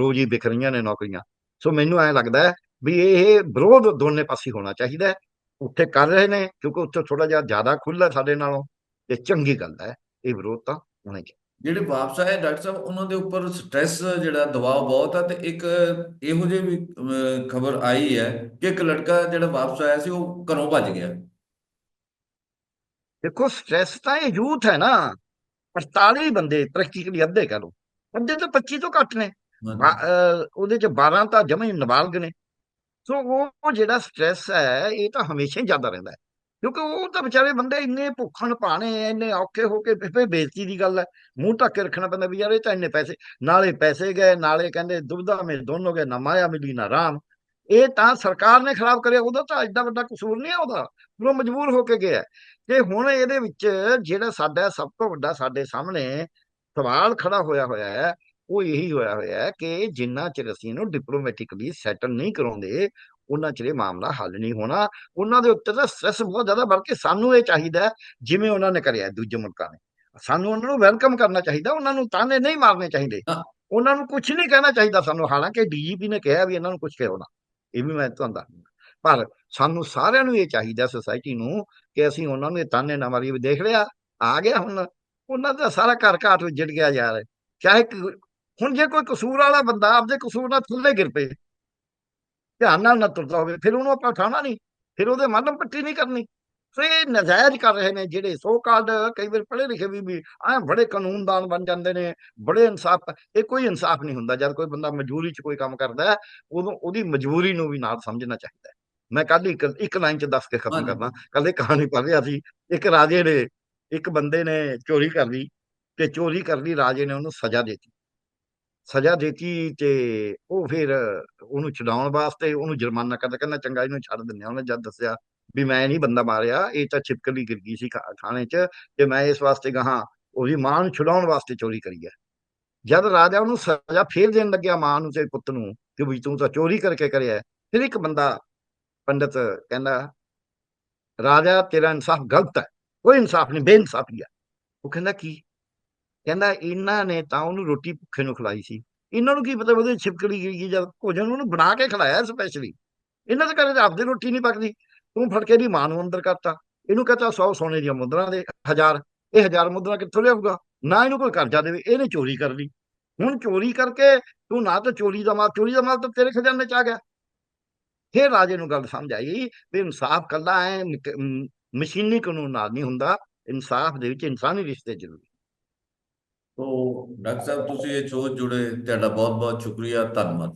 ਰੋਜ਼ ਹੀ ਵਿਖ ਰਹੀਆਂ ਨੇ ਨੌਕਰੀਆਂ। ਸੋ ਮੈਨੂੰ ਐਂ ਲੱਗਦਾ ਹੈ ਵੀ ਇਹ ਵਿਰੋਧ ਦੋਨੇ ਪਾਸੇ ਹੋਣਾ ਚਾਹੀਦਾ ਹੈ। ਉੱਥੇ ਕਰ ਰਹੇ ਨੇ, ਕਿਉਂਕਿ ਉੱਥੇ ਥੋੜਾ ਜਿਹਾ ਜ਼ਿਆਦਾ ਖੁੱਲ੍ਹਾ ਸਾਡੇ ਨਾਲੋਂ, ਤੇ ਚੰਗੀ ਗੱਲ ਹੈ, ਇਹ ਵਿਰੋਧ ਤਾਂ ਹੋਣਾ ਚਾਹੀਦਾ। ਜਿਹੜੇ ਵਾਪਸ ਆਏ ਡਾਕਟਰ ਸਾਹਿਬ ਉਹਨਾਂ ਦੇ ਉੱਪਰ ਸਟ੍ਰੈਸ ਜਿਹੜਾ ਦਬਾਅ ਬਹੁਤ ਆ ਤੇ ਇੱਕ ਇਹੋ ਜਿਹੀ ਵੀ ਖਬਰ ਆਈ ਹੈ ਕਿ ਇੱਕ ਲੜਕਾ ਜਿਹੜਾ ਵਾਪਸ ਆਇਆ ਸੀ ਉਹ ਘਰੋਂ ਭੱਜ ਗਿਆ। ਦੇਖੋ ਸਟ੍ਰੈਸ ਤਾਂ ਇਹ ਯੂਥ ਹੈ ਨਾ। 48 ਬੰਦੇ ਪ੍ਰੈਕਟੀਕਲੀ ਅੱਧੇ ਕਹ ਲਓ। ਅੱਧੇ ਤੋਂ 25 ਤੋਂ ਘੱਟ ਨੇ। ਉਹਦੇ ਚ 12 ਤਾਂ ਜਮਾਂ ਨਾਬਾਲਗ ਨੇ। ਸੋ ਉਹ ਉਹ ਜਿਹੜਾ ਸਟ੍ਰੈਸ ਹੈ ਇਹ ਤਾਂ ਹਮੇਸ਼ਾ ਹੀ ਜ਼ਿਆਦਾ ਰਹਿੰਦਾ ਹੈ। ਕਿਉਂਕਿ ਉਹ ਤਾਂ ਵਿਚਾਰੇ ਬੰਦੇ ਇੰਨੇ ਭੁੱਖਣ ਭਾਣੇ ਇੰਨੇ ਔਖੇ ਹੋ ਕੇ ਫਿਰ ਬੇਇੱਜ਼ਤੀ ਦੀ ਗੱਲ ਹੈ ਮੂੰਹ ਢੱਕ ਕੇ ਰੱਖਣਾ ਪੈਂਦਾ ਵੀ ਯਾਰ ਇਹ ਤਾਂ ਇੰਨੇ ਪੈਸੇ, ਨਾਲੇ ਪੈਸੇ ਗਏ, ਨਾਲੇ ਕਹਿੰਦੇ ਦੁਬਦਾ ਮੇ ਦੋਨੋਂ ਗਏ, ਨਾ ਮਾਇਆ ਮਿਲੀ, ਨਾ ਰਾਮ। ਇਹ ਤਾਂ ਸਰਕਾਰ ਨੇ ਖਰਾਬ ਕਰਿਆ, ਉਹਦਾ ਤਾਂ ਐਡਾ ਵੱਡਾ ਕਸੂਰ ਨਹੀਂ ਹੈ ਉਹਦਾ ਉਹ ਮਜਬੂਰ ਹੋ ਕੇ ਗਿਆ। ਤੇ ਹੁਣ ਇਹਦੇ ਵਿੱਚ ਜਿਹੜਾ ਸਾਡਾ ਸਭ ਤੋਂ ਵੱਡਾ ਸਾਡੇ ਸਾਹਮਣੇ ਸਵਾਲ ਖੜਾ ਹੋਇਆ ਹੋਇਆ ਹੈ ਉਹ ਇਹੀ ਹੋਇਆ ਹੋਇਆ ਹੈ ਕਿ ਜਿੰਨਾ ਚਿਰ ਅਸੀਂ ਇਹਨੂੰ ਡਿਪਲੋਮੈਟਿਕਲੀ ਸੈਟਲ ਨਹੀਂ ਕਰਾਉਂਦੇ ਉਹਨਾਂ ਚਿਰ ਮਾਮਲਾ ਹੱਲ ਨਹੀਂ ਹੋਣਾ। ਉਹਨਾਂ ਦੇ ਉੱਤੇ ਤਾਂ ਸਟ੍ਰੈਸ ਬਹੁਤ ਜ਼ਿਆਦਾ ਬਲਕਿ ਸਾਨੂੰ ਇਹ ਚਾਹੀਦਾ ਜਿਵੇਂ ਉਹਨਾਂ ਨੇ ਕਰਿਆ ਦੂਜੇ ਮੁਲਕਾਂ ਨੇ। ਸਾਨੂੰ ਉਹਨਾਂ ਨੂੰ ਵੈਲਕਮ ਕਰਨਾ ਚਾਹੀਦਾ ਉਹਨਾਂ ਨੂੰ ਤਾਨੇ ਨਹੀਂ ਮਾਰਨੇ ਚਾਹੀਦੇ। ਉਹਨਾਂ ਨੂੰ ਕੁਝ ਨਹੀਂ ਕਹਿਣਾ ਚਾਹੀਦਾ ਸਾਨੂੰ। ਹਾਲਾਂਕਿ ਡੀਜੀਪੀ ਨੇ ਕਿਹਾ ਵੀ ਇਹਨਾਂ ਨੂੰ ਕੁਝ ਕਹੋ ਨਾ। ਇਹ ਵੀ ਮੈਂ ਤੁਹਾਨੂੰ ਦੱਸਦਾ। ਪਰ ਸਾਨੂੰ ਸਾਰਿਆਂ ਨੂੰ ਇਹ ਚਾਹੀਦਾ ਸੋਸਾਇਟੀ ਨੂੰ ਕਿ ਅਸੀਂ ਉਹਨਾਂ ਨੂੰ ਇਹ ਤਾਨੇ ਨਾ ਮਾਰੀਏ ਵੀ ਦੇਖ ਲਿਆ ਆ ਗਿਆ ਹੁਣ। ਉਹਨਾਂ ਦਾ ਸਾਰਾ ਘਰ ਘਾਟ ਉੱਜੜ ਗਿਆ ਯਾਰ। ਚਾਹੇ ਹੁਣ ਜੇ ਕੋਈ ਕਸੂਰ ਵਾਲਾ ਬੰਦਾ ਆਪਦੇ ਕਸੂਰ ਨਾਲ ਥੱਲੇ ਗਿਰ ਪਏ ਧਿਆਨ ਨਾਲ ਨਾ ਤੁਰਦਾ ਹੋਵੇ ਫਿਰ ਉਹਨੂੰ ਆਪਾਂ ਉਠਾਉਣਾ ਨਹੀਂ ਫਿਰ ਉਹਦੇ ਮੱਲਮ ਪੱਟੀ ਨਹੀਂ ਕਰਨੀ। ਸੋ ਇਹ ਨਜਾਇਜ਼ ਕਰ ਰਹੇ ਨੇ ਜਿਹੜੇ ਸੋ ਕਾਲਡ ਕਈ ਵਾਰ ਪੜ੍ਹੇ ਲਿਖੇ ਵੀ ਵੀ ਆ ਬੜੇ ਕਾਨੂੰਨਦਾਨ ਬਣ ਜਾਂਦੇ ਨੇ ਬੜੇ ਇਨਸਾਫ ਇਹ ਕੋਈ ਇਨਸਾਫ ਨਹੀਂ ਹੁੰਦਾ ਜਦ ਕੋਈ ਬੰਦਾ ਮਜਬੂਰੀ 'ਚ ਕੋਈ ਕੰਮ ਕਰਦਾ ਉਦੋਂ ਉਹਦੀ ਮਜਬੂਰੀ ਨੂੰ ਵੀ ਨਾਲ ਸਮਝਣਾ ਚਾਹੀਦਾ ਮੈਂ ਕੱਲ ਇੱਕ ਇੱਕ ਲਾਈਨ 'ਚ ਦੱਸ ਕੇ ਖਤਮ। ਕਰਦਾ ਕੱਲ ਇੱਕ ਕਹਾਣੀ ਪੜ੍ਹ ਰਿਹਾ ਸੀ ਇੱਕ ਰਾਜੇ ਨੇ ਇੱਕ ਬੰਦੇ ਨੇ ਚੋਰੀ ਕਰ ਲਈ ਤੇ ਚੋਰੀ ਕਰ ਲਈ ਰਾਜੇ ਨੇ ਉਹਨੂੰ ਸਜ਼ਾ ਦਿੱਤੀ। ਸਜ਼ਾ ਦੇਤੀ ਤੇ ਉਹ ਫਿਰ ਉਹਨੂੰ ਛਡਾਉਣ ਵਾਸਤੇ ਉਹਨੂੰ ਜੁਰਮਾਨਾ ਕਰਦਾ, ਕਹਿੰਦਾ ਚੰਗਾ ਇਹਨੂੰ ਛੱਡ ਦਿੰਦੇ ਉਹਨੇ ਜਦ ਦੱਸਿਆ ਵੀ ਮੈਂ ਨਹੀਂ ਬੰਦਾ ਮਾਰਿਆ, ਇਹ ਤਾਂ ਛਿਪਕਲੀ ਗਿਰ ਗਈ ਸੀ ਖਾਣੇ 'ਚ ਤੇ ਮੈਂ ਇਸ ਵਾਸਤੇ ਗਾਹਾਂ ਉਹਦੀ ਮਾਂ ਨੂੰ ਛੁਡਾਉਣ ਵਾਸਤੇ ਚੋਰੀ ਕਰੀ ਹੈ। ਜਦ ਰਾਜਾ ਉਹਨੂੰ ਸਜ਼ਾ ਫੇਰ ਦੇਣ ਲੱਗਿਆ ਮਾਂ ਨੂੰ ਤੇ ਪੁੱਤ ਨੂੰ ਕਿ ਵੀ ਤੂੰ ਤਾਂ ਚੋਰੀ ਕਰਕੇ ਕਰਿਆ ਫਿਰ ਇੱਕ ਬੰਦਾ ਪੰਡਤ ਕਹਿੰਦਾ, ਰਾਜਾ ਤੇਰਾ ਇਨਸਾਫ ਗਲਤ ਹੈ, ਕੋਈ ਇਨਸਾਫ ਨਹੀਂ, ਬੇਇਨਸਾਫੀ ਹੈ। ਉਹ ਕਹਿੰਦਾ, ਕੀ? ਕਹਿੰਦਾ ਇਹਨਾਂ ਨੇ ਤਾਂ ਉਹਨੂੰ ਰੋਟੀ ਭੁੱਖੇ ਨੂੰ ਖਿਲਾਈ ਸੀ। ਇਹਨਾਂ ਨੂੰ ਕੀ ਪਤਾ ਉਹਦੇ ਛਿਪਕੜੀ ਗਈ ਜਦ ਭੋਜਨ ਉਹਨੂੰ ਬਣਾ ਕੇ ਖਿਲਾਇਆ ਸਪੈਸ਼ਲੀ ਇਹਨਾਂ ਦੇ ਘਰੇ ਤਾਂ ਆਪਦੀ ਰੋਟੀ ਨਹੀਂ ਪੱਕਦੀ। ਤੂੰ ਫੜ ਕੇ ਦੀ ਮਾਂ ਨੂੰ ਅੰਦਰ ਕਰਤਾ। ਇਹਨੂੰ ਕਹਤਾ 100 ਸੋਨੇ ਦੀਆਂ ਮੁੰਦਰਾਂ ਦੇ ਹਜ਼ਾਰ। ਇਹ ਹਜ਼ਾਰ ਮੁੰਦਰਾਂ ਕਿੱਥੋਂ ਲਿਆਊਗਾ? ਨਾ ਇਹਨੂੰ ਕੋਈ ਕਰਜ਼ਾ ਦੇਵੇ, ਇਹਨੇ ਚੋਰੀ ਕਰ ਲਈ। ਹੁਣ ਚੋਰੀ ਕਰਕੇ ਤੂੰ ਨਾ ਤਾਂ ਚੋਰੀ ਦਾ ਮਾਲ, ਚੋਰੀ ਦਾ ਮਾਲ ਤਾਂ ਤੇਰੇ ਖਜ਼ਾਨੇ ਚ ਆ ਗਿਆ। ਫਿਰ ਰਾਜੇ ਨੂੰ ਗੱਲ ਸਮਝ ਆਈ ਵੀ ਇਨਸਾਫ ਕੱਲਾ ਐ ਮਸ਼ੀਨੀ ਕਾਨੂੰਨ ਨਾਲ ਨਹੀਂ ਹੁੰਦਾ। ਇਨਸਾਫ ਦੇ ਵਿੱਚ ਇਨਸਾਨੀ ਰਿਸ਼ਤੇ ਜ਼ਰੂਰੀ। ਤੋ ਡਾਕਟਰ ਸਾਹਿਬ ਤੁਸੀਂ ਇਹ ਸ਼ੋਅ ਜੁੜੇ ਤੁਹਾਡਾ ਬਹੁਤ ਬਹੁਤ ਸ਼ੁਕਰੀਆ ਧੰਨਵਾਦ।